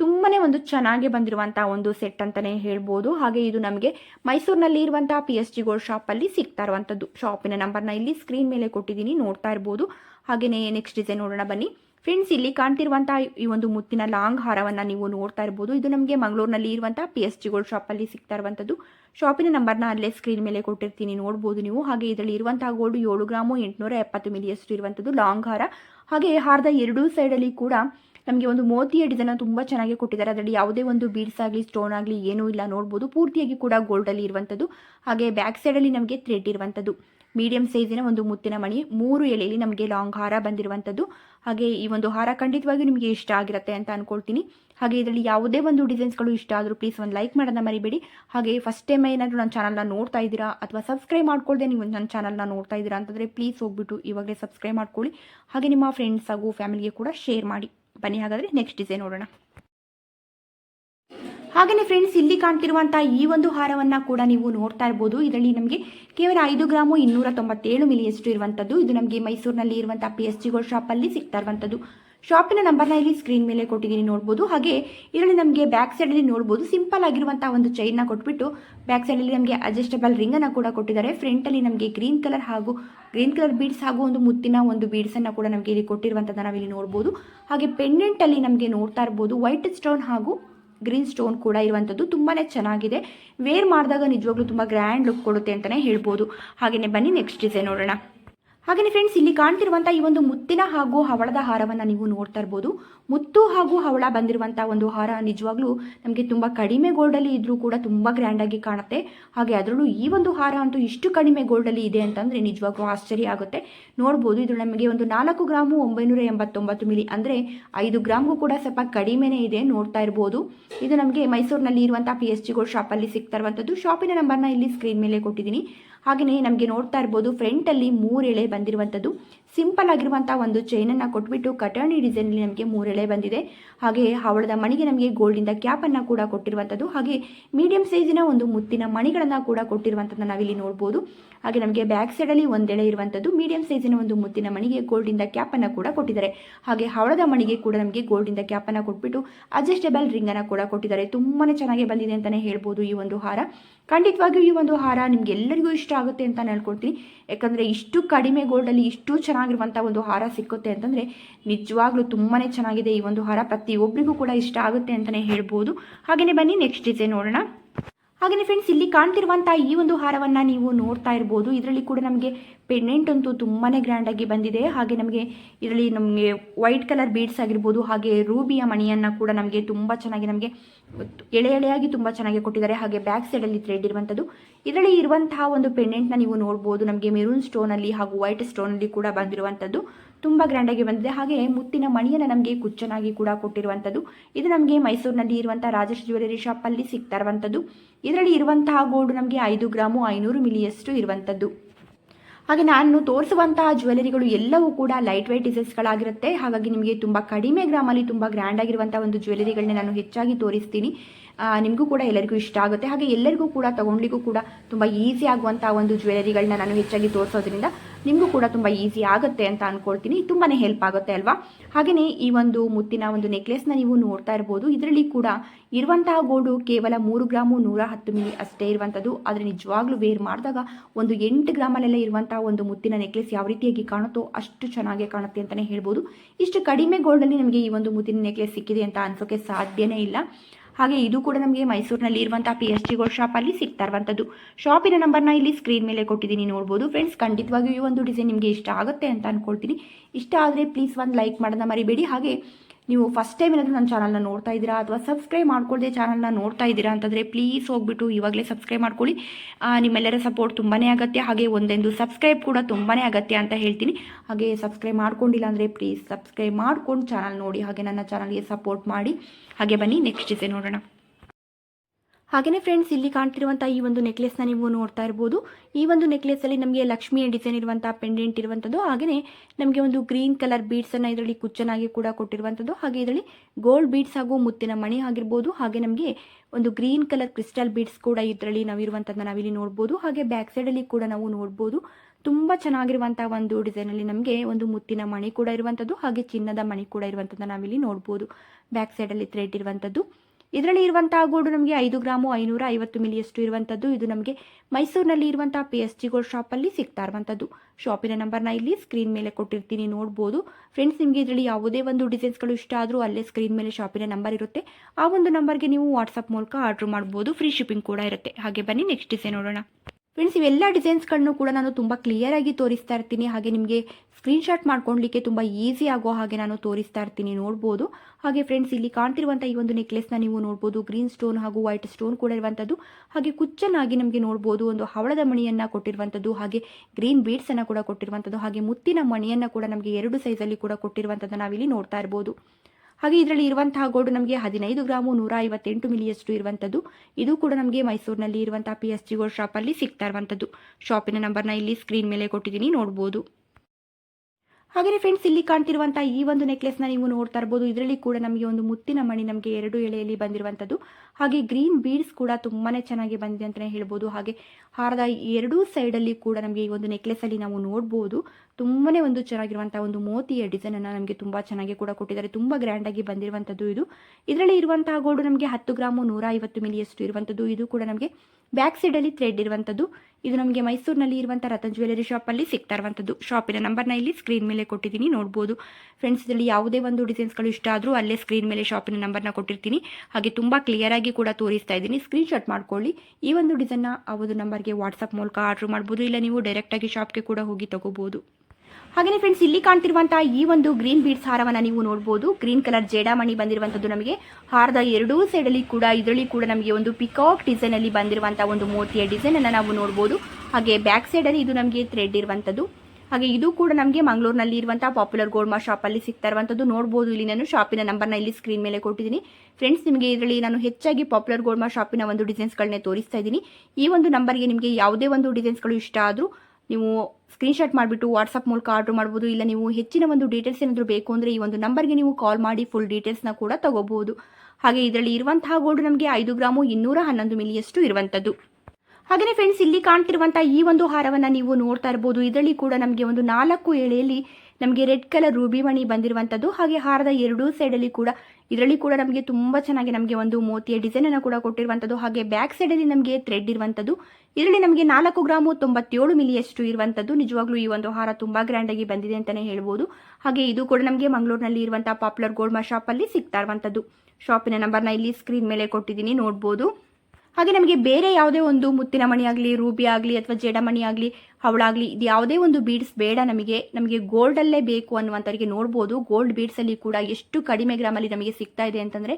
ತುಂಬಾ ಒಂದು ಚೆನ್ನಾಗಿ ಬಂದಿರುವಂಥ ಒಂದು ಸೆಟ್ ಅಂತಲೇ ಹೇಳ್ಬೋದು. ಹಾಗೆ ಇದು ನಮಗೆ ಮೈಸೂರಿನಲ್ಲಿ ಇರುವಂತಹ ಪಿ ಎಸ್ ಜಿ ಗೋಲ್ಡ್ ಶಾಪಲ್ಲಿ ಸಿಗ್ತಾ ಇರುವಂಥದ್ದು ಶಾಪಿನ ನಂಬರ್ನ ಇಲ್ಲಿ ಸ್ಕ್ರೀನ್ ಮೇಲೆ ಕೊಟ್ಟಿದ್ದೀನಿ, ನೋಡ್ತಾ ಇರ್ಬೋದು. ಹಾಗೆಯೇ ನೆಕ್ಸ್ಟ್ ಡಿಸೈನ್ ನೋಡೋಣ ಬನ್ನಿ. ಫ್ರೆಂಡ್ಸ್ ಇಲ್ಲಿ ಕಾಣ್ತಿರುವಂತಹ ಈ ಒಂದು ಮುತ್ತಿನ ಲಾಂಗ್ ಹಾರವನ್ನು ನೀವು ನೋಡ್ತಾ ಇರ್ಬೋದು. ಇದು ನಮಗೆ ಮಂಗಳೂರಿನಲ್ಲಿ ಇರುವಂತಹ ಪಿ ಎಸ್ ಜಿ ಗೋಲ್ಡ್ ಶಾಪಲ್ಲಿ ಸಿಗ್ತಾ ಇರುವಂಥದ್ದು ಶಾಪಿನ ನಂಬರ್ನ ಅಲ್ಲೇ ಸ್ಕ್ರೀನ್ ಮೇಲೆ ಕೊಟ್ಟಿರ್ತೀನಿ, ನೋಡ್ಬೋದು ನೀವು. ಹಾಗೆ ಇದರಲ್ಲಿ ಇರುವಂತಹ ಗೋಲ್ಡ್ ಏಳು ಗ್ರಾಮು ಎಂಟುನೂರ ಎಪ್ಪತ್ತು ಮಿಲಿಯಷ್ಟು ಇರುವಂಥದ್ದು ಲಾಂಗ್ ಹಾರ. ಹಾಗೆ ಹಾರದ ಎರಡೂ ಸೈಡಲ್ಲಿ ಕೂಡ ನಮಗೆ ಒಂದು ಮೋತಿಯ ಡಿಸೈನ್ ತುಂಬ ಚೆನ್ನಾಗಿ ಕೊಟ್ಟಿದ್ದಾರೆ. ಅದರಲ್ಲಿ ಯಾವುದೇ ಒಂದು ಬೀಡ್ಸ್ ಆಗಲಿ ಸ್ಟೋನ್ ಆಗಲಿ ಏನೂ ಇಲ್ಲ ನೋಡ್ಬೋದು. ಪೂರ್ತಿಯಾಗಿ ಕೂಡ ಗೋಲ್ಡಲ್ಲಿ ಇರುವಂಥದ್ದು ಹಾಗೆ ಬ್ಯಾಕ್ ಸೈಡಲ್ಲಿ ನಮಗೆ ಥ್ರೆಡ್ ಇರುವಂಥದ್ದು ಮೀಡಿಯಂ ಸೈಜಿನ ಒಂದು ಮುತ್ತಿನ ಮಣಿ, ಮೂರು ಎಲೆಯಲ್ಲಿ ನಮಗೆ ಲಾಂಗ್ ಹಾರ ಬಂದಿರುವಂಥದ್ದು ಹಾಗೆ ಈ ಒಂದು ಹಾರ ಖಂಡಿತವಾಗಿಯೂ ನಿಮಗೆ ಇಷ್ಟ ಆಗಿರುತ್ತೆ ಅಂತ ಅನ್ಕೊಳ್ತೀನಿ. ಹಾಗೆ ಇದರಲ್ಲಿ ಯಾವುದೇ ಒಂದು ಡಿಸೈನ್ಸ್ಗಳು ಇಷ್ಟ ಆದರೂ ಪ್ಲೀಸ್ ಒಂದು ಲೈಕ್ ಮಾಡೋದನ್ನ ಮರಿಬೇಡಿ. ಹಾಗೆ ಫಸ್ಟ್ ಟೈಮ್ ಏನಾದರೂ ನನ್ನ ಚಾನಲ್ನ ನೋಡ್ತಾ ಇದ್ದೀರಾ ಅಥವಾ ಸಬ್ಸ್ಕ್ರೈಬ್ ಮಾಡ್ಕೊಳ್ಳದೆ ನೀವು ನನ್ನ ಚಾನಲ್ನ ನೋಡ್ತಾ ಇದ್ದೀರಾ ಅಂತಂದರೆ ಪ್ಲೀಸ್ ಹೋಗ್ಬಿಟ್ಟು ಇವಾಗಲೇ ಸಬ್ಸ್ಕ್ರೈಬ್ ಮಾಡ್ಕೊಳ್ಳಿ. ಹಾಗೆ ನಿಮ್ಮ ಫ್ರೆಂಡ್ಸ್ ಹಾಗೂ ಫ್ಯಾಮಿಲಿಗೆ ಕೂಡ ಶೇರ್ ಮಾಡಿ. ಬನ್ನಿ, ಹಾಗಾದರೆ ನೆಕ್ಸ್ಟ್ ಡಿಸೈನ್ ನೋಡೋಣ. ಹಾಗೆಯೇ ಫ್ರೆಂಡ್ಸ್ ಇಲ್ಲಿ ಕಾಣ್ತಿರುವಂಥ ಈ ಒಂದು ಹಾರವನ್ನು ಕೂಡ ನೀವು ನೋಡ್ತಾ ಇರ್ಬೋದು. ಇದರಲ್ಲಿ ನಮಗೆ ಕೇವಲ ಐದು ಗ್ರಾಮು ಇನ್ನೂರ ತೊಂಬತ್ತೇಳು ಮಿಲಿಯಷ್ಟು ಇರುವಂಥದ್ದು ಇದು ನಮಗೆ ಮೈಸೂರಿನಲ್ಲಿ ಇರುವಂಥ ಪಿ ಎಸ್ ಜಿ ಗೋಲ್ಡ್ ಶಾಪಲ್ಲಿ ಸಿಗ್ತಾ ಇರುವಂಥದ್ದು ಶಾಪಿನ ನಂಬರ್ನ ಇಲ್ಲಿ ಸ್ಕ್ರೀನ್ ಮೇಲೆ ಕೊಟ್ಟಿದ್ದೀನಿ, ನೋಡ್ಬೋದು. ಹಾಗೆ ಇದರಲ್ಲಿ ನಮಗೆ ಬ್ಯಾಕ್ ಸೈಡಲ್ಲಿ ನೋಡ್ಬೋದು. ಸಿಂಪಲ್ ಆಗಿರುವಂಥ ಒಂದು ಚೈನ್ನ ಕೊಟ್ಬಿಟ್ಟು ಬ್ಯಾಕ್ ಸೈಡಲ್ಲಿ ನಮಗೆ ಅಡ್ಜಸ್ಟಬಲ್ ರಿಂಗನ್ನು ಕೂಡ ಕೊಟ್ಟಿದ್ದಾರೆ. ಫ್ರಂಟಲ್ಲಿ ನಮಗೆ ಗ್ರೀನ್ ಕಲರ್ ಹಾಗೂ ಗ್ರೀನ್ ಕಲರ್ ಬೀಡ್ಸ್ ಹಾಗೂ ಒಂದು ಮುತ್ತಿನ ಒಂದು ಬೀಡ್ಸನ್ನು ಕೂಡ ನಮಗೆ ಇಲ್ಲಿ ಕೊಟ್ಟಿರುವಂಥದ್ದು ನಾವಿಲ್ಲಿ ನೋಡ್ಬೋದು. ಹಾಗೆ ಪೆಂಡೆಂಟಲ್ಲಿ ನಮಗೆ ನೋಡ್ತಾ ಇರ್ಬೋದು ವೈಟ್ ಸ್ಟೋನ್ ಹಾಗೂ ಗ್ರೀನ್ ಸ್ಟೋನ್ ಕೂಡ ಇರುವಂಥದ್ದು ತುಂಬಾ ಚೆನ್ನಾಗಿದೆ. ವೇರ್ ಮಾಡಿದಾಗ ನಿಜವಾಗ್ಲೂ ತುಂಬ ಗ್ರ್ಯಾಂಡ್ ಲುಕ್ ಕೊಡುತ್ತೆ ಅಂತಲೇ ಹೇಳ್ಬೋದು. ಹಾಗೆಯೇ ಬನ್ನಿ ನೆಕ್ಸ್ಟ್ ಡಿಸೈನ್ ನೋಡೋಣ. ಹಾಗೆಯೇ ಫ್ರೆಂಡ್ಸ್ ಇಲ್ಲಿ ಕಾಣ್ತಿರುವಂಥ ಈ ಒಂದು ಮುತ್ತಿನ ಹಾಗೂ ಹವಳದ ಹಾರವನ್ನು ನೀವು ನೋಡ್ತಾ ಇರ್ಬೋದು. ಮುತ್ತು ಹಾಗೂ ಹವಳ ಬಂದಿರುವಂಥ ಒಂದು ಹಾರ ನಿಜವಾಗ್ಲೂ ನಮಗೆ ತುಂಬ ಕಡಿಮೆ ಗೋಲ್ಡಲ್ಲಿ ಇದ್ರೂ ಕೂಡ ತುಂಬ ಗ್ರ್ಯಾಂಡಾಗಿ ಕಾಣುತ್ತೆ. ಹಾಗೆ ಅದರಲ್ಲೂ ಈ ಒಂದು ಹಾರ ಅಂತೂ ಇಷ್ಟು ಕಡಿಮೆ ಗೋಲ್ಡಲ್ಲಿ ಇದೆ ಅಂತಂದರೆ ನಿಜವಾಗ್ಲೂ ಆಶ್ಚರ್ಯ ಆಗುತ್ತೆ. ನೋಡ್ಬೋದು ಇದು ನಮಗೆ ಒಂದು ನಾಲ್ಕು ಗ್ರಾಮು ಒಂಬೈನೂರ ಎಂಬತ್ತೊಂಬತ್ತು ಮಿಲಿ ಅಂದರೆ ಐದು ಗ್ರಾಮ್ಗೂ ಕೂಡ ಸ್ವಲ್ಪ ಕಡಿಮೆನೇ ಇದೆ ನೋಡ್ತಾ ಇರ್ಬೋದು. ಇದು ನಮಗೆ ಮೈಸೂರಿನಲ್ಲಿ ಇರುವಂಥ ಪಿ ಎಸ್ ಜಿ ಗೋಲ್ಡ್ ಶಾಪಲ್ಲಿ ಸಿಗ್ತಾ ಇರುವಂಥದ್ದು. ಶಾಪಿನ ನಂಬರ್ನ ಇಲ್ಲಿ ಸ್ಕ್ರೀನ್ ಮೇಲೆ ಕೊಟ್ಟಿದ್ದೀನಿ. ಹಾಗೆಯೇ ನಮಗೆ ನೋಡ್ತಾ ಇರ್ಬೋದು ಫ್ರಂಟಲ್ಲಿ ಮೂರು ಎಳೆ ಬಂದಿರುವಂಥದ್ದು. ಸಿಂಪಲ್ ಆಗಿರುವಂಥ ಒಂದು ಚೈನನ್ನು ಕೊಟ್ಬಿಟ್ಟು ಕಟರ್ನಿ ಡಿಸೈನಲ್ಲಿ ನಮಗೆ ಮೂರೆಳೆ ಬಂದಿದೆ. ಹಾಗೆ ಹವಳದ ಮಣಿಗೆ ನಮಗೆ ಗೋಲ್ಡಿಂದ ಕ್ಯಾಪನ್ನು ಕೂಡ ಕೊಟ್ಟಿರುವಂಥದ್ದು ಹಾಗೆ ಮೀಡಿಯಂ ಸೈಜಿನ ಒಂದು ಮುತ್ತಿನ ಮಣಿಗಳನ್ನು ಕೂಡ ಕೊಟ್ಟಿರುವಂಥದ್ದನ್ನು ನಾವಿಲ್ಲಿ ನೋಡ್ಬೋದು. ಹಾಗೆ ನಮಗೆ ಬ್ಯಾಕ್ ಸೈಡಲ್ಲಿ ಒಂದೆಳೆ ಇರುವಂಥದ್ದು ಮೀಡಿಯಂ ಸೈಜಿನ ಒಂದು ಮುತ್ತಿನ ಮಣಿಗೆ ಗೋಲ್ಡಿಂದ ಕ್ಯಾಪನ್ನು ಕೂಡ ಕೊಟ್ಟಿದ್ದಾರೆ. ಹಾಗೆ ಹವಳದ ಮಣಿಗೆ ಕೂಡ ನಮಗೆ ಗೋಲ್ಡಿಂದ ಕ್ಯಾಪನ್ನು ಕೊಟ್ಬಿಟ್ಟು ಅಡ್ಜಸ್ಟಬಲ್ ರಿಂಗನ್ನು ಕೂಡ ಕೊಟ್ಟಿದ್ದಾರೆ. ತುಂಬಾ ಚೆನ್ನಾಗಿ ಬಂದಿದೆ ಅಂತಲೇ ಹೇಳ್ಬೋದು ಈ ಒಂದು ಹಾರ. ಖಂಡಿತವಾಗಿಯೂ ಈ ಒಂದು ಹಾರ ನಿಮ್ಗೆ ಎಲ್ಲರಿಗೂ ಇಷ್ಟ ಆಗುತ್ತೆ ಅಂತ ಹೇಳ್ಕೊಡ್ತೀನಿ ಯಾಕಂದರೆ ಇಷ್ಟು ಕಡಿಮೆ ಗೋಲ್ಡಲ್ಲಿ ಇಷ್ಟು ಚೆನ್ನಾಗಿರುವಂಥ ಒಂದು ಹಾರ ಸಿಕ್ಕುತ್ತೆ ಅಂತಂದರೆ ನಿಜವಾಗ್ಲೂ ತುಂಬಾ ಚೆನ್ನಾಗಿದೆ ಈ ಒಂದು ಹಾರ. ಪ್ರತಿಯೊಬ್ಬರಿಗೂ ಕೂಡ ಇಷ್ಟ ಆಗುತ್ತೆ ಅಂತಲೇ ಹೇಳ್ಬೋದು. ಹಾಗೆಯೇ ಬನ್ನಿ ನೆಕ್ಸ್ಟ್ ಡಿಸೈನ್ ನೋಡೋಣ. ಹಾಗೆಯೇ ಫ್ರೆಂಡ್ಸ್ ಇಲ್ಲಿ ಕಾಣ್ತಿರುವಂತಹ ಈ ಒಂದು ಹಾರವನ್ನು ನೀವು ನೋಡ್ತಾ ಇರ್ಬೋದು. ಇದರಲ್ಲಿ ಕೂಡ ನಮಗೆ ಪೆಂಡೆಂಟ್ ಅಂತೂ ತುಂಬಾ ಗ್ರ್ಯಾಂಡಾಗಿ ಬಂದಿದೆ. ಹಾಗೆ ನಮಗೆ ಇದರಲ್ಲಿ ನಮಗೆ ವೈಟ್ ಕಲರ್ ಬೀಡ್ಸ್ ಆಗಿರ್ಬೋದು, ಹಾಗೆ ರೂಬಿಯ ಮಣಿಯನ್ನು ಕೂಡ ನಮಗೆ ತುಂಬ ಚೆನ್ನಾಗಿ ನಮಗೆ ಎಳೆ ಎಳೆಯಾಗಿ ತುಂಬ ಚೆನ್ನಾಗಿ ಕೊಟ್ಟಿದ್ದಾರೆ. ಹಾಗೆ ಬ್ಯಾಕ್ ಸೈಡಲ್ಲಿ ಥ್ರೆಡ್ ಇರುವಂಥದ್ದು ಇದರಲ್ಲಿ ಇರುವಂತಹ ಒಂದು ಪೆಂಡೆಂಟ್ನ ನೀವು ನೋಡ್ಬೋದು. ನಮಗೆ ಮೆರೂನ್ ಸ್ಟೋನಲ್ಲಿ ಹಾಗೂ ವೈಟ್ ಸ್ಟೋನಲ್ಲಿ ಕೂಡ ಬಂದಿರುವಂಥದ್ದು ತುಂಬ ಗ್ರ್ಯಾಂಡಾಗಿ ಬಂದಿದೆ. ಹಾಗೆ ಮುತ್ತಿನ ಮಣಿಯನ್ನು ನಮಗೆ ಕುಚ್ಚನಾಗಿ ಕೂಡ ಕೊಟ್ಟಿರುವಂಥದ್ದು ಇದು ನಮಗೆ ಮೈಸೂರಿನಲ್ಲಿ ಇರುವಂಥ ರಾಜೇಶ್ ಜ್ಯುವೆಲರಿ ಶಾಪಲ್ಲಿ ಸಿಗ್ತಾ ಇರುವಂಥದ್ದು ಇದರಲ್ಲಿ ಇರುವಂತಹ ಗೋಲ್ಡ್ ನಮಗೆ ಐದು ಗ್ರಾಮು ಐನೂರು ಮಿಲಿಯಷ್ಟು ಇರುವಂಥದ್ದು ಹಾಗೆ ನಾನು ತೋರಿಸುವಂತಹ ಜ್ಯುವೆಲರಿಗಳು ಎಲ್ಲವೂ ಕೂಡ ಲೈಟ್ ವೆಯ್ಟ್ ಡಿಸೈನ್ಸ್ಗಳಾಗಿರುತ್ತೆ ಹಾಗಾಗಿ ನಿಮಗೆ ತುಂಬ ಕಡಿಮೆ ಗ್ರಾಮಲ್ಲಿ ತುಂಬ ಗ್ರ್ಯಾಂಡ್ ಆಗಿರುವಂಥ ಒಂದು ಜ್ಯುವೆಲರಿಗಳನ್ನ ನಾನು ಹೆಚ್ಚಾಗಿ ತೋರಿಸ್ತೀನಿ. ನಿಮಗೂ ಕೂಡ ಎಲ್ಲರಿಗೂ ಇಷ್ಟ ಆಗುತ್ತೆ. ಹಾಗೆ ಎಲ್ಲರಿಗೂ ಕೂಡ ತಗೊಂಡ್ಲಿಕ್ಕೂ ಕೂಡ ತುಂಬ ಈಸಿ ಆಗುವಂಥ ಒಂದು ಜ್ಯುವೆಲರಿಗಳನ್ನ ನಾನು ಹೆಚ್ಚಾಗಿ ತೋರಿಸೋದ್ರಿಂದ ನಿಮಗೂ ಕೂಡ ತುಂಬ ಈಸಿ ಆಗುತ್ತೆ ಅಂತ ಅಂದ್ಕೊಳ್ತೀನಿ ತುಂಬಾ ಹೆಲ್ಪ್ ಆಗುತ್ತೆ ಅಲ್ವಾ? ಹಾಗೆಯೇ ಈ ಒಂದು ಮುತ್ತಿನ ಒಂದು ನೆಕ್ಲೆಸ್ನ ನೀವು ನೋಡ್ತಾ ಇರ್ಬೋದು. ಇದರಲ್ಲಿ ಕೂಡ ಇರುವಂತಹ ಗೋಲ್ಡು ಕೇವಲ ಮೂರು ಗ್ರಾಮು ನೂರ ಹತ್ತು ಮಿಲಿ ಅಷ್ಟೇ ಇರುವಂಥದ್ದು ಆದರೆ ನಿಜವಾಗ್ಲೂ ವೇರ್ ಮಾಡಿದಾಗ ಒಂದು ಎಂಟು ಗ್ರಾಮಲ್ಲೆಲ್ಲ ಇರುವಂತಹ ಒಂದು ಮುತ್ತಿನ ನೆಕ್ಲೆಸ್ ಯಾವ ರೀತಿಯಾಗಿ ಕಾಣುತ್ತೋ ಅಷ್ಟು ಚೆನ್ನಾಗಿ ಕಾಣುತ್ತೆ ಅಂತಲೇ ಹೇಳ್ಬೋದು. ಇಷ್ಟು ಕಡಿಮೆ ಗೋಲ್ಡಲ್ಲಿ ನಿಮಗೆ ಈ ಒಂದು ಮುತ್ತಿನ ನೆಕ್ಲೆಸ್ ಸಿಕ್ಕಿದೆ ಅಂತ ಅನ್ಸೋಕೆ ಸಾಧ್ಯನೇ ಇಲ್ಲ. ಹಾಗೆ ಇದು ಕೂಡ ನಮಗೆ ಮೈಸೂರಿನಲ್ಲಿ ಇರುವಂಥ ಪಿ ಎಸ್ ಜಿ ಗೋಲ್ಡ್ ಅಲ್ಲಿ ಸಿಗ್ತಾ ಇರುವಂಥದ್ದು ಶಾಪಿನ ನಂಬರ್ನ ಇಲ್ಲಿ ಸ್ಕ್ರೀನ್ ಮೇಲೆ ಕೊಟ್ಟಿದ್ದೀನಿ ನೋಡ್ಬೋದು. ಫ್ರೆಂಡ್ಸ್ ಖಂಡಿತವಾಗಿಯೂ ಈ ಒಂದು ಡಿಸೈನ್ ನಿಮಗೆ ಇಷ್ಟ ಆಗುತ್ತೆ ಅಂತ ಅನ್ಕೊಳ್ತೀನಿ. ಇಷ್ಟ ಆದರೆ ಪ್ಲೀಸ್ ಒಂದು ಲೈಕ್ ಮಾಡೋದನ್ನ ಮರಿಬೇಡಿ. ಹಾಗೆ ನೀವು ಫಸ್ಟ್ ಟೈಮ್ ಏನಾದರೂ ನನ್ನ ಚಾನಲ್ನ ನೋಡ್ತಾ ಇದ್ದೀರಾ ಅಥವಾ ಸಬ್ಸ್ಕ್ರೈಬ್ ಮಾಡ್ಕೊಳ್ಳದೆ ಚಾನಲ್ನ ನೋಡ್ತಾ ಇದ್ದೀರಾ ಅಂತಂದರೆ ಪ್ಲೀಸ್ ಹೋಗ್ಬಿಟ್ಟು ಇವಾಗಲೇ ಸಬ್ಸ್ಕ್ರೈಬ್ ಮಾಡ್ಕೊಳ್ಳಿ. ನಿಮ್ಮೆಲ್ಲರ ಸಪೋರ್ಟ್ ತುಂಬಾ ಅಗತ್ಯ ಹಾಗೆ ಒಂದೊಂದು ಸಬ್ಸ್ಕ್ರೈಬ್ ಕೂಡ ತುಂಬಾ ಅಗತ್ಯ ಅಂತ ಹೇಳ್ತೀನಿ. ಹಾಗೆ ಸಬ್ಸ್ಕ್ರೈಬ್ ಮಾಡ್ಕೊಂಡಿಲ್ಲ ಅಂದರೆ ಪ್ಲೀಸ್ ಸಬ್ಸ್ಕ್ರೈಬ್ ಮಾಡ್ಕೊಂಡು ಚಾನಲ್ ನೋಡಿ, ಹಾಗೆ ನನ್ನ ಚಾನಲ್ಗೆ ಸಪೋರ್ಟ್ ಮಾಡಿ. ಹಾಗೆ ಬನ್ನಿ ನೆಕ್ಸ್ಟ್ ಇದೆ ನೋಡೋಣ. ಹಾಗೆಯೇ ಫ್ರೆಂಡ್ಸ್ ಇಲ್ಲಿ ಕಾಣ್ತಿರುವಂಥ ಈ ಒಂದು ನೆಕ್ಲೆಸ್ನ ನೀವು ನೋಡ್ತಾ ಇರ್ಬೋದು. ಈ ಒಂದು ನೆಕ್ಲೆಸಲ್ಲಿ ನಮಗೆ ಲಕ್ಷ್ಮಿಯ ಡಿಸೈನ್ ಇರುವಂಥ ಪೆಂಡೆಂಟ್ ಇರುವಂಥದ್ದು ಹಾಗೆಯೇ ನಮಗೆ ಒಂದು ಗ್ರೀನ್ ಕಲರ್ ಬೀಡ್ಸನ್ನು ಇದರಲ್ಲಿ ಕುಚ್ಚನಾಗಿ ಕೂಡ ಕೊಟ್ಟಿರುವಂಥದ್ದು ಹಾಗೆ ಇದರಲ್ಲಿ ಗೋಲ್ಡ್ ಬೀಡ್ಸ್ ಹಾಗೂ ಮುತ್ತಿನ ಮಣಿ ಆಗಿರ್ಬೋದು, ಹಾಗೆ ನಮಗೆ ಒಂದು ಗ್ರೀನ್ ಕಲರ್ ಕ್ರಿಸ್ಟಲ್ ಬೀಡ್ಸ್ ಕೂಡ ಇದರಲ್ಲಿ ನಾವು ನಾವಿಲ್ಲಿ ನೋಡ್ಬೋದು, ಹಾಗೆ ಬ್ಯಾಕ್ ಸೈಡಲ್ಲಿ ಕೂಡ ನಾವು ನೋಡ್ಬೋದು. ತುಂಬ ಚೆನ್ನಾಗಿರುವಂಥ ಒಂದು ಡಿಸೈನಲ್ಲಿ ನಮಗೆ ಒಂದು ಮುತ್ತಿನ ಮಣಿ ಕೂಡ ಇರುವಂಥದ್ದು ಹಾಗೆ ಚಿನ್ನದ ಮಣಿ ಕೂಡ ಇರುವಂಥದ್ದು ನಾವಿಲ್ಲಿ ನೋಡ್ಬೋದು. ಬ್ಯಾಕ್ ಸೈಡಲ್ಲಿ ಥ್ರೆಡ್ ಇರುವಂಥದ್ದು ಇದರಲ್ಲಿ ಇರುವಂತಹ ಗೋಲ್ಡ್ ನಮಗೆ ಐದು ಗ್ರಾಮು ಐನೂರ ಐವತ್ತು ಮಿಲಿಯಷ್ಟು ಇರುವಂಥದ್ದು ಇದು ನಮಗೆ ಮೈಸೂರಿನಲ್ಲಿ ಇರುವಂತಹ ಪಿ ಎಸ್ ಜಿ ಗೋಲ್ಡ್ ಶಾಪಲ್ಲಿ ಸಿಗ್ತಾ ಇರುವಂಥದ್ದು ಶಾಪಿನ ನಂಬರ್ನ ಇಲ್ಲಿ ಸ್ಕ್ರೀನ್ ಮೇಲೆ ಕೊಟ್ಟಿರ್ತೀನಿ, ನೋಡ್ಬೋದು. ಫ್ರೆಂಡ್ಸ್ ನಿಮಗೆ ಇದರಲ್ಲಿ ಯಾವುದೇ ಒಂದು ಡಿಸೈನ್ಸ್ಗಳು ಇಷ್ಟ ಆದರೂ ಅಲ್ಲೇ ಸ್ಕ್ರೀನ್ ಮೇಲೆ ಶಾಪಿನ ನಂಬರ್ ಇರುತ್ತೆ. ಆ ಒಂದು ನಂಬರ್ಗೆ ನೀವು ವಾಟ್ಸಪ್ ಮೂಲಕ ಆರ್ಡ್ರ್ ಮಾಡ್ಬೋದು. ಫ್ರೀ ಶಿಪ್ಪಿಂಗ್ ಕೂಡ ಇರುತ್ತೆ. ಹಾಗೆ ಬನ್ನಿ ನೆಕ್ಸ್ಟ್ ಡಿಸೈನ್ ನೋಡೋಣ. ಫ್ರೆಂಡ್ಸ್ ಇವೆಲ್ಲ ಡಿಸೈನ್ಸ್ಗಳನ್ನು ಕೂಡ ನಾನು ತುಂಬ ಕ್ಲಿಯರಾಗಿ ತೋರಿಸ್ತಾ ಇರ್ತೀನಿ. ಹಾಗೆ ನಿಮಗೆ ಸ್ಕ್ರೀನ್ಶಾಟ್ ಮಾಡ್ಕೊಳ್ಲಿಕ್ಕೆ ತುಂಬ ಈಸಿ ಆಗೋ ಹಾಗೆ ನಾನು ತೋರಿಸ್ತಾ ಇರ್ತೀನಿ, ನೋಡ್ಬೋದು. ಹಾಗೆ ಫ್ರೆಂಡ್ಸ್ ಇಲ್ಲಿ ಕಾಣ್ತಿರುವಂಥ ಈ ಒಂದು ನೆಕ್ಲೆಸ್ನ ನೀವು ನೋಡ್ಬೋದು. ಗ್ರೀನ್ ಸ್ಟೋನ್ ಹಾಗೂ ವೈಟ್ ಸ್ಟೋನ್ ಕೂಡ ಇರುವಂಥದ್ದು ಹಾಗೆ ಕುಚ್ಚನಾಗಿ ನಮಗೆ ನೋಡ್ಬೋದು, ಒಂದು ಹವಳದ ಮಣಿಯನ್ನು ಕೊಟ್ಟಿರುವಂಥದ್ದು ಹಾಗೆ ಗ್ರೀನ್ ಬೀಡ್ಸನ್ನು ಕೂಡ ಕೊಟ್ಟಿರುವಂಥದ್ದು ಹಾಗೆ ಮುತ್ತಿನ ಮಣಿಯನ್ನು ಕೂಡ ನಮಗೆ ಎರಡು ಸೈಜಲ್ಲಿ ಕೂಡ ಕೊಟ್ಟಿರುವಂಥದ್ದು ನಾವಿಲ್ಲಿ ನೋಡ್ತಾ ಇರ್ಬೋದು. ಹಾಗೆ ಇದರಲ್ಲಿ ಇರುವಂತಹ ಗೋಲ್ಡ್ ನಮಗೆ ಹದಿನೈದು ಗ್ರಾಮು ನೂರ ಐವತ್ತೆಂಟು ಮಿಲಿಯಷ್ಟು ಇರುವಂಥದ್ದು. ಇದು ಕೂಡ ನಮಗೆ ಮೈಸೂರಿನಲ್ಲಿ ಇರುವಂತಹ ಪಿ ಎಸ್ ಜಿ ಗೋಲ್ಡ್ ಅಲ್ಲಿ ಸಿಗ್ತಾ ಇರುವಂಥದ್ದು. ಶಾಪಿನ ನಂಬರ್ನ ಇಲ್ಲಿ ಸ್ಕ್ರೀನ್ ಮೇಲೆ ಕೊಟ್ಟಿದ್ದೀನಿ ನೋಡಬಹುದು ಹಾಗೆ ಫ್ರೆಂಡ್ಸ್ ಇಲ್ಲಿ ಕಾಣ್ತಿರುವಂತಹ ಈ ಒಂದು ನೆಕ್ಲೆಸ್ನ ನೀವು ನೋಡ್ತಾ ಇರ್ಬೋದು. ಇದರಲ್ಲಿ ಕೂಡ ನಮಗೆ ಒಂದು ಮುತ್ತಿನ ಮಣಿ ನಮಗೆ ಎರಡು ಎಳೆಯಲ್ಲಿ ಬಂದಿರುವಂಥದ್ದು. ಹಾಗೆ ಗ್ರೀನ್ ಬೀಡ್ಸ್ ಕೂಡ ತುಂಬಾನೇ ಚೆನ್ನಾಗಿ ಬಂದಿದೆ ಅಂತಲೇ ಹೇಳ್ಬೋದು. ಹಾಗೆ ಹಾರದ ಎರಡೂ ಸೈಡಲ್ಲಿ ಕೂಡ ನಮಗೆ ಈ ಒಂದು ನೆಕ್ಲೆಸಲ್ಲಿ ನಾವು ನೋಡ್ಬೋದು. ತುಂಬಾನೇ ಒಂದು ಚೆನ್ನಾಗಿರುವಂಥ ಒಂದು ಮೋತಿಯ ಡಿಸೈನನ್ನು ನಮಗೆ ತುಂಬ ಚೆನ್ನಾಗಿ ಕೂಡ ಕೊಟ್ಟಿದ್ದಾರೆ. ತುಂಬ ಗ್ರ್ಯಾಂಡಾಗಿ ಬಂದಿರುವಂಥದ್ದು ಇದು. ಇದರಲ್ಲಿ ಇರುವಂತಹ ಗೋಲ್ಡ್ ನಮಗೆ ಹತ್ತು ಗ್ರಾಮು ನೂರ ಐವತ್ತು ಮಿಲಿಯಷ್ಟು ಇರುವಂಥದ್ದು ಇದು ಕೂಡ ನಮಗೆ ಬ್ಯಾಕ್ ಸೈಡಲ್ಲಿ ಥ್ರೆಡ್ ಇರುವಂಥದ್ದು ಇದು ನಮಗೆ ಮೈಸೂರಿನಲ್ಲಿ ಇರುವಂಥ ರತನ್ ಜ್ಯುವೆಲರಿ ಶಾಪಲ್ಲಿ ಸಿಗ್ತಾ ಇರುವಂಥದ್ದು ಶಾಪಿನ ನಂಬರ್ನ ಇಲ್ಲಿ ಸ್ಕ್ರೀನ್ ಮೇಲೆ ಕೊಟ್ಟಿದ್ದೀನಿ, ನೋಡ್ಬೋದು. ಫ್ರೆಂಡ್ಸ್ ಇದರಲ್ಲಿ ಯಾವುದೇ ಒಂದು ಡಿಸೈನ್ಸ್ಗಳು ಇಷ್ಟ ಆದರೂ ಅಲ್ಲೇ ಸ್ಕ್ರೀನ್ ಮೇಲೆ ಶಾಪಿನ ನಂಬರ್ನ ಕೊಟ್ಟಿರ್ತೀನಿ. ಹಾಗೆ ತುಂಬ ಕ್ಲಿಯರಾಗಿ ಕೂಡ ತೋರಿಸ್ತಾ ಇದ್ದೀನಿ. ಸ್ಕ್ರೀನ್ಶಾಟ್ ಮಾಡ್ಕೊಳ್ಳಿ. ಈ ಒಂದು ಡಿಸೈನ್ನ ಆ ಒಂದು ನಂಬರ್ಗೆ ವಾಟ್ಸಪ್ ಮೂಲಕ ಆರ್ಡ್ರ್ ಮಾಡ್ಬೋದು. ಇಲ್ಲ ನೀವು ಡೈರೆಕ್ಟಾಗಿ ಶಾಪ್ಗೆ ಕೂಡ ಹೋಗಿ ತಗೋಬೋದು. ಹಾಗೆಯೇ ಫ್ರೆಂಡ್ಸ್ ಇಲ್ಲಿ ಕಾಣ್ತಿರುವಂತಹ ಈ ಒಂದು ಗ್ರೀನ್ ಬೀಡ್ಸ್ ಹಾರವನ್ನು ನೀವು ನೋಡಬಹುದು ಗ್ರೀನ್ ಕಲರ್ ಜೇಡಾಮಣಿ ಬಂದಿರುವಂತದ್ದು ನಮಗೆ. ಹಾರದ ಎರಡೂ ಅಲ್ಲಿ ಕೂಡ, ಇದರಲ್ಲಿ ಕೂಡ ನಮಗೆ ಒಂದು ಪಿಕಾಕ್ ಡಿಸೈನ್ ಅಲ್ಲಿ ಬಂದಿರುವಂತಹ ಒಂದು ಮೂತಿಯ ಡಿಸೈನ್ ಅನ್ನ ನಾವು ನೋಡಬಹುದು ಹಾಗೆ ಬ್ಯಾಕ್ ಸೈಡ್ ಅಲ್ಲಿ ಇದು ನಮಗೆ ಥ್ರೆಡ್ ಇರುವಂಥದ್ದು. ಹಾಗೆ ಇದು ಕೂಡ ನಮಗೆ ಮಂಗಳೂರಿನಲ್ಲಿ ಇರುವಂತಹ ಪಾಪ್ಯುಲರ್ ಗೋಲ್ಮಾ ಶಾಪಲ್ಲಿ ಸಿಗ್ತಾ ಇರುವಂಥದ್ದು ನೋಡ್ಬೋದು. ಇಲ್ಲಿ ನಾನು ಶಾಪಿನ ನಂಬರ್ನ ಇಲ್ಲಿ ಸ್ಕ್ರೀನ್ ಮೇಲೆ ಕೊಟ್ಟಿದ್ದೀನಿ. ಫ್ರೆಂಡ್ಸ್ ನಿಮಗೆ ಇದರಲ್ಲಿ ನಾನು ಹೆಚ್ಚಾಗಿ ಪಾಪ್ಯುಲರ್ ಗೋಲ್ಮಾ ಶಾಪಿನ ಒಂದು ಡಿಸೈನ್ಸ್ಗಳನ್ನೇ ತೋರಿಸ್ತಾ ಇದ್ದೀನಿ. ಈ ಒಂದು ನಂಬರ್ಗೆ ನಿಮಗೆ ಯಾವುದೇ ಒಂದು ಡಿಸೈನ್ಸ್ಗಳು ಇಷ್ಟ ಆದರೂ ನೀವು ಸ್ಕ್ರೀನ್ಶಾಟ್ ಮಾಡಿಬಿಟ್ಟು ವಾಟ್ಸಪ್ ಮೂಲಕ ಆರ್ಡರ್ ಮಾಡ್ಬೋದು. ಇಲ್ಲ ನೀವು ಹೆಚ್ಚಿನ ಒಂದು ಡೀಟೇಲ್ಸ್ ಏನಾದರೂ ಬೇಕು ಅಂದರೆ ಈ ಒಂದು ನಂಬರ್ಗೆ ನೀವು ಕಾಲ್ ಮಾಡಿ ಫುಲ್ ಡೀಟೇಲ್ಸ್ನ ಕೂಡ ತಗೋಬಹುದು. ಹಾಗೆ ಇದರಲ್ಲಿ ಇರುವಂತಹ ಗೋಲ್ಡ್ ನಮಗೆ ಐದು ಗ್ರಾಮು ಇನ್ನೂರ ಹನ್ನೊಂದು ಮಿಲಿಯಷ್ಟು ಇರುವಂಥದ್ದು ಹಾಗೆಯೇ ಫ್ರೆಂಡ್ಸ್ ಇಲ್ಲಿ ಕಾಣ್ತಿರುವಂತಹ ಈ ಒಂದು ಹಾರವನ್ನು ನೀವು ನೋಡ್ತಾ ಇರಬಹುದು ಇದರಲ್ಲಿ ಕೂಡ ನಮಗೆ ಒಂದು ನಾಲ್ಕು ಎಳೆಯಲ್ಲಿ ನಮಗೆ ರೆಡ್ ಕಲರ್ ರೂಬಿ ಮಣಿ ಬಂದಿರುವಂಥದ್ದು ಹಾಗೆ ಹಾರದ ಎರಡೂ ಸೈಡಲ್ಲಿ ಕೂಡ ಇದರಲ್ಲಿ ಕೂಡ ನಮಗೆ ತುಂಬ ಚೆನ್ನಾಗಿ ನಮಗೆ ಒಂದು ಮೋತಿಯ ಡಿಸೈನನ್ನು ಕೂಡ ಕೊಟ್ಟಿರುವಂಥದ್ದು ಹಾಗೆ ಬ್ಯಾಕ್ ಸೈಡಲ್ಲಿ ನಮಗೆ ಥ್ರೆಡ್ ಇರುವಂಥದ್ದು ಇದರಲ್ಲಿ ನಮಗೆ ನಾಲ್ಕು ಗ್ರಾಮು ತೊಂಬತ್ತೇಳು ಮಿಲಿಯಷ್ಟು ಇರುವಂಥದ್ದು ನಿಜವಾಗ್ಲೂ ಈ ಒಂದು ಹಾರ ತುಂಬ ಗ್ರ್ಯಾಂಡಾಗಿ ಬಂದಿದೆ ಅಂತಲೇ ಹೇಳ್ಬೋದು. ಹಾಗೆ ಇದು ಕೂಡ ನಮಗೆ ಮಂಗಳೂರಿನಲ್ಲಿ ಇರುವಂತಹ ಪಾಪ್ಯುಲರ್ ಶಾಪ್ ಅಲ್ಲಿ ಸಿಗ್ತಾ ಇರುವಂಥದ್ದು ಶಾಪಿನ ನಂಬರ್ನ ಇಲ್ಲಿ ಸ್ಕ್ರೀನ್ ಮೇಲೆ ಕೊಟ್ಟಿದ್ದೀನಿ, ನೋಡ್ಬೋದು. ಹಾಗೆ ನಮಗೆ ಬೇರೆ ಯಾವುದೇ ಒಂದು ಮುತ್ತಿನ ಮಣಿ ಆಗಲಿ, ರೂಬಿ ಆಗಲಿ ಅಥವಾ ಜೇಡಮಣಿ ಆಗಲಿ ಹವಳಾಗಲಿ ಇದು ಯಾವುದೇ ಒಂದು ಬೀಡ್ಸ್ ಬೇಡ ನಮಗೆ. ನಮಗೆ ಗೋಲ್ಡಲ್ಲೇ ಬೇಕು ಅನ್ನುವಂಥವರಿಗೆ ನೋಡ್ಬೋದು. ಗೋಲ್ಡ್ ಬೀಡ್ಸಲ್ಲಿ ಕೂಡ ಎಷ್ಟು ಕಡಿಮೆ ಗ್ರಾಮಲ್ಲಿ ನಮಗೆ ಸಿಗ್ತಾ ಇದೆ ಅಂತಂದರೆ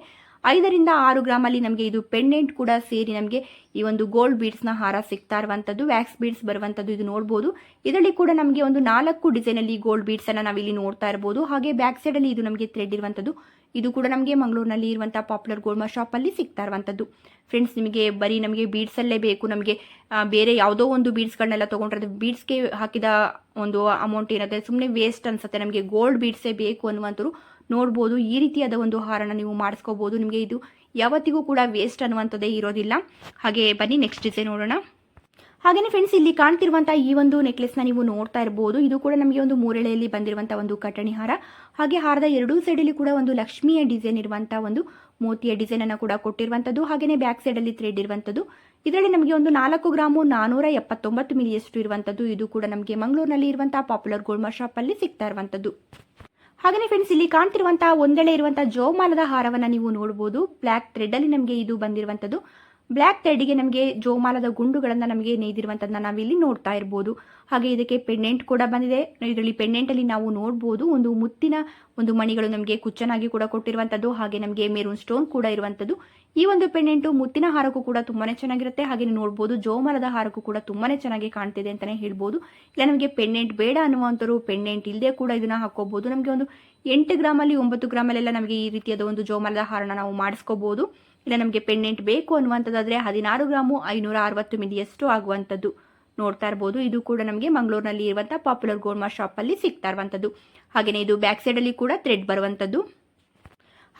ಐದರಿಂದ ಆರು ಗ್ರಾಮಲ್ಲಿ ನಮಗೆ ಇದು ಪೆಂಡೆಂಟ್ ಕೂಡ ಸೇರಿ ನಮಗೆ ಈ ಒಂದು ಗೋಲ್ಡ್ ಬೀಡ್ಸ್ನ ಹಾರ ಸಿಗ್ತಾ ಇರುವಂಥದ್ದು ವ್ಯಾಕ್ಸ್ ಬೀಡ್ಸ್ ಬರುವಂಥದ್ದು ಇದು ನೋಡ್ಬೋದು. ಇದರಲ್ಲಿ ಕೂಡ ನಮಗೆ ಒಂದು ನಾಲ್ಕು ಡಿಸೈನಲ್ಲಿ ಗೋಲ್ಡ್ ಬೀಡ್ಸನ್ನು ನಾವಿಲ್ಲಿ ನೋಡ್ತಾ ಇರ್ಬೋದು. ಹಾಗೆ ಬ್ಯಾಕ್ ಸೈಡಲ್ಲಿ ಇದು ನಮಗೆ ಥ್ರೆಡ್ ಇರುವಂಥದ್ದು ಇದು ಕೂಡ ನಮಗೆ ಮಂಗಳೂರಿನಲ್ಲಿ ಇರುವಂಥ ಪಾಪ್ಯುಲರ್ ಗೋಲ್ಡ್ ಶಾಪಲ್ಲಿ ಸಿಗ್ತಾ ಇರುವಂಥದ್ದು ಫ್ರೆಂಡ್ಸ್ ನಿಮಗೆ ಬರೀ ನಮಗೆ ಬೀಡ್ಸಲ್ಲೇ ಬೇಕು. ನಮಗೆ ಬೇರೆ ಯಾವುದೋ ಒಂದು ಬೀಡ್ಸ್ಗಳನ್ನೆಲ್ಲ ತೊಗೊಂಡ್ರೆ ಅದು ಬೀಡ್ಸ್ಗೆ ಹಾಕಿದ ಒಂದು ಅಮೌಂಟ್ ಏನಿದೆ ಸುಮ್ಮನೆ ವೇಸ್ಟ್ ಅನ್ಸುತ್ತೆ. ನಮಗೆ ಗೋಲ್ಡ್ ಬೀಡ್ಸೇ ಬೇಕು ಅನ್ನುವಂಥವ್ರು ನೋಡ್ಬೋದು. ಈ ರೀತಿಯಾದ ಒಂದು ಹಾರನ ನೀವು ಮಾಡಿಸ್ಕೋಬೋದು. ನಿಮಗೆ ಇದು ಯಾವತ್ತಿಗೂ ಕೂಡ ವೇಸ್ಟ್ ಅನ್ನುವಂಥದ್ದೇ ಇರೋದಿಲ್ಲ. ಹಾಗೆ ಬನ್ನಿ ನೆಕ್ಸ್ಟ್ ಡಿಸೈನ್ ನೋಡೋಣ. ಹಾಗೆಯೇ ಫ್ರೆಂಡ್ಸ್ ಇಲ್ಲಿ ಕಾಣ್ತಿರುವಂಥ ಈ ಒಂದು ನೆಕ್ಲೆಸ್ನ ನೀವು ನೋಡ್ತಾ ಇರ್ಬೋದು. ಇದು ಕೂಡ ನಮಗೆ ಒಂದು ಮೂರೆಳೆಯಲ್ಲಿ ಬಂದಿರುವಂಥ ಒಂದು ಕಟಣಿ ಹಾರ. ಹಾಗೆ ಹಾರದ ಎರಡೂ ಸೈಡಲ್ಲಿ ಕೂಡ ಒಂದು ಲಕ್ಷ್ಮಿಯ ಡಿಸೈನ್ ಇರುವಂಥ ಒಂದು ಮೋತಿಯ ಡಿಸೈನ್ ಅನ್ನು ಕೂಡ ಕೊಟ್ಟಿರುವಂಥದ್ದು. ಹಾಗೆಯೇ ಬ್ಯಾಕ್ ಸೈಡಲ್ಲಿ ಥ್ರೆಡ್ ಇರುವಂಥದ್ದು. ಇದರಲ್ಲಿ ನಮಗೆ ಒಂದು ನಾಲ್ಕು ಗ್ರಾಮು ನಾನೂರ ಎಪ್ಪತ್ತೊಂಬತ್ತು ಮಿಲಿಯಷ್ಟು ಇರುವಂಥದ್ದು. ಇದು ಕೂಡ ನಮಗೆ ಮಂಗಳೂರಿನಲ್ಲಿ ಇರುವಂಥ ಪಾಪ್ಯುಲರ್ ಗೋಲ್ಮಾ ಶಾಪಲ್ಲಿ ಸಿಗ್ತಾ ಇರುವಂಥದ್ದು. ಹಾಗೆಯೇ ಫ್ರೆಂಡ್ಸ್ ಇಲ್ಲಿ ಕಾಣ್ತಿರುವಂತಹ ಒಂದೆಳೆ ಇರುವಂತಹ ಜೋಮಾನದ ಹಾರವನ್ನ ನೀವು ನೋಡಬಹುದು ಬ್ಲ್ಯಾಕ್ ಥ್ರೆಡ್ ಅಲ್ಲಿ ನಮಗೆ ಇದು ಬಂದಿರುವಂತದ್ದು. ಬ್ಲ್ಯಾಕ್ ಥ್ರೆಡ್ಗೆ ನಮಗೆ ಜೋಮಾಲದ ಗುಂಡುಗಳನ್ನ ನಮಗೆ ನೇಯ್ದಿರುವಂಥದ್ದನ್ನ ನಾವಿಲ್ಲಿ ನೋಡ್ತಾ ಇರ್ಬೋದು. ಹಾಗೆ ಇದಕ್ಕೆ ಪೆಂಡೆಂಟ್ ಕೂಡ ಬಂದಿದೆ. ಇದರಲ್ಲಿ ಪೆಂಡೆಂಟ್ ಅಲ್ಲಿ ನಾವು ನೋಡಬಹುದು ಒಂದು ಮುತ್ತಿನ ಒಂದು ಮಣಿಗಳು ನಮಗೆ ಕುಚ್ಚನಾಗಿ ಕೂಡ ಕೊಟ್ಟಿರುವಂತದ್ದು, ಹಾಗೆ ನಮಗೆ ಮೆರೂನ್ ಸ್ಟೋನ್ ಕೂಡ ಇರುವಂತದ್ದು. ಈ ಒಂದು ಪೆಂಡೆಂಟು ಮುತ್ತಿನ ಹಾರಕ್ಕೂ ಕೂಡ ತುಂಬಾನೇ ಚೆನ್ನಾಗಿರುತ್ತೆ. ಹಾಗೆ ನೋಡ್ಬೋದು ಜೋಮರದ ಹಾರಕ್ಕೂ ಕೂಡ ತುಂಬಾನೇ ಚೆನ್ನಾಗಿ ಕಾಣ್ತಿದೆ ಅಂತಾನೆ ಹೇಳ್ಬೋದು. ಇಲ್ಲ, ನಮಗೆ ಪೆಂಡೆಂಟ್ ಬೇಡ ಅನ್ನುವಂಥವ್ರು ಪೆಂಡೆಂಟ್ ಇಲ್ಲದೆ ಕೂಡ ಇದನ್ನ ಹಾಕೋಬಹುದು ನಮಗೆ ಒಂದು ಎಂಟು ಗ್ರಾಮಲ್ಲಿ ಒಂಬತ್ತು ಗ್ರಾಮಲ್ಲೆಲ್ಲ ನಮಗೆ ಈ ರೀತಿಯಾದ ಒಂದು ಜೋಮರದ ಹಾರನ ನಾವು ಮಾಡಿಸ್ಕೋಬಹುದು ಇಲ್ಲ ನಮಗೆ ಪೆಂಡೆಂಟ್ ಬೇಕು ಅನ್ನುವಂಥದ್ದಾದರೆ ಹದಿನಾರು ಗ್ರಾಮು ಐನೂರ ಅರವತ್ತು ಮಿಲಿಯಷ್ಟು ಆಗುವಂಥದ್ದು. ನೋಡ್ತಾ ಇರ್ಬೋದು. ಇದು ಕೂಡ ನಮಗೆ ಮಂಗಳೂರಿನಲ್ಲಿ ಇರುವಂಥ ಪಾಪ್ಯುಲರ್ ಗೋಲ್ಮಾ ಶಾಪಲ್ಲಿ ಸಿಗ್ತಾ ಇರುವಂಥದ್ದು. ಹಾಗೆಯೇ ಇದು ಬ್ಯಾಕ್ ಸೈಡಲ್ಲಿ ಕೂಡ ಥ್ರೆಡ್ ಬರುವಂಥದ್ದು.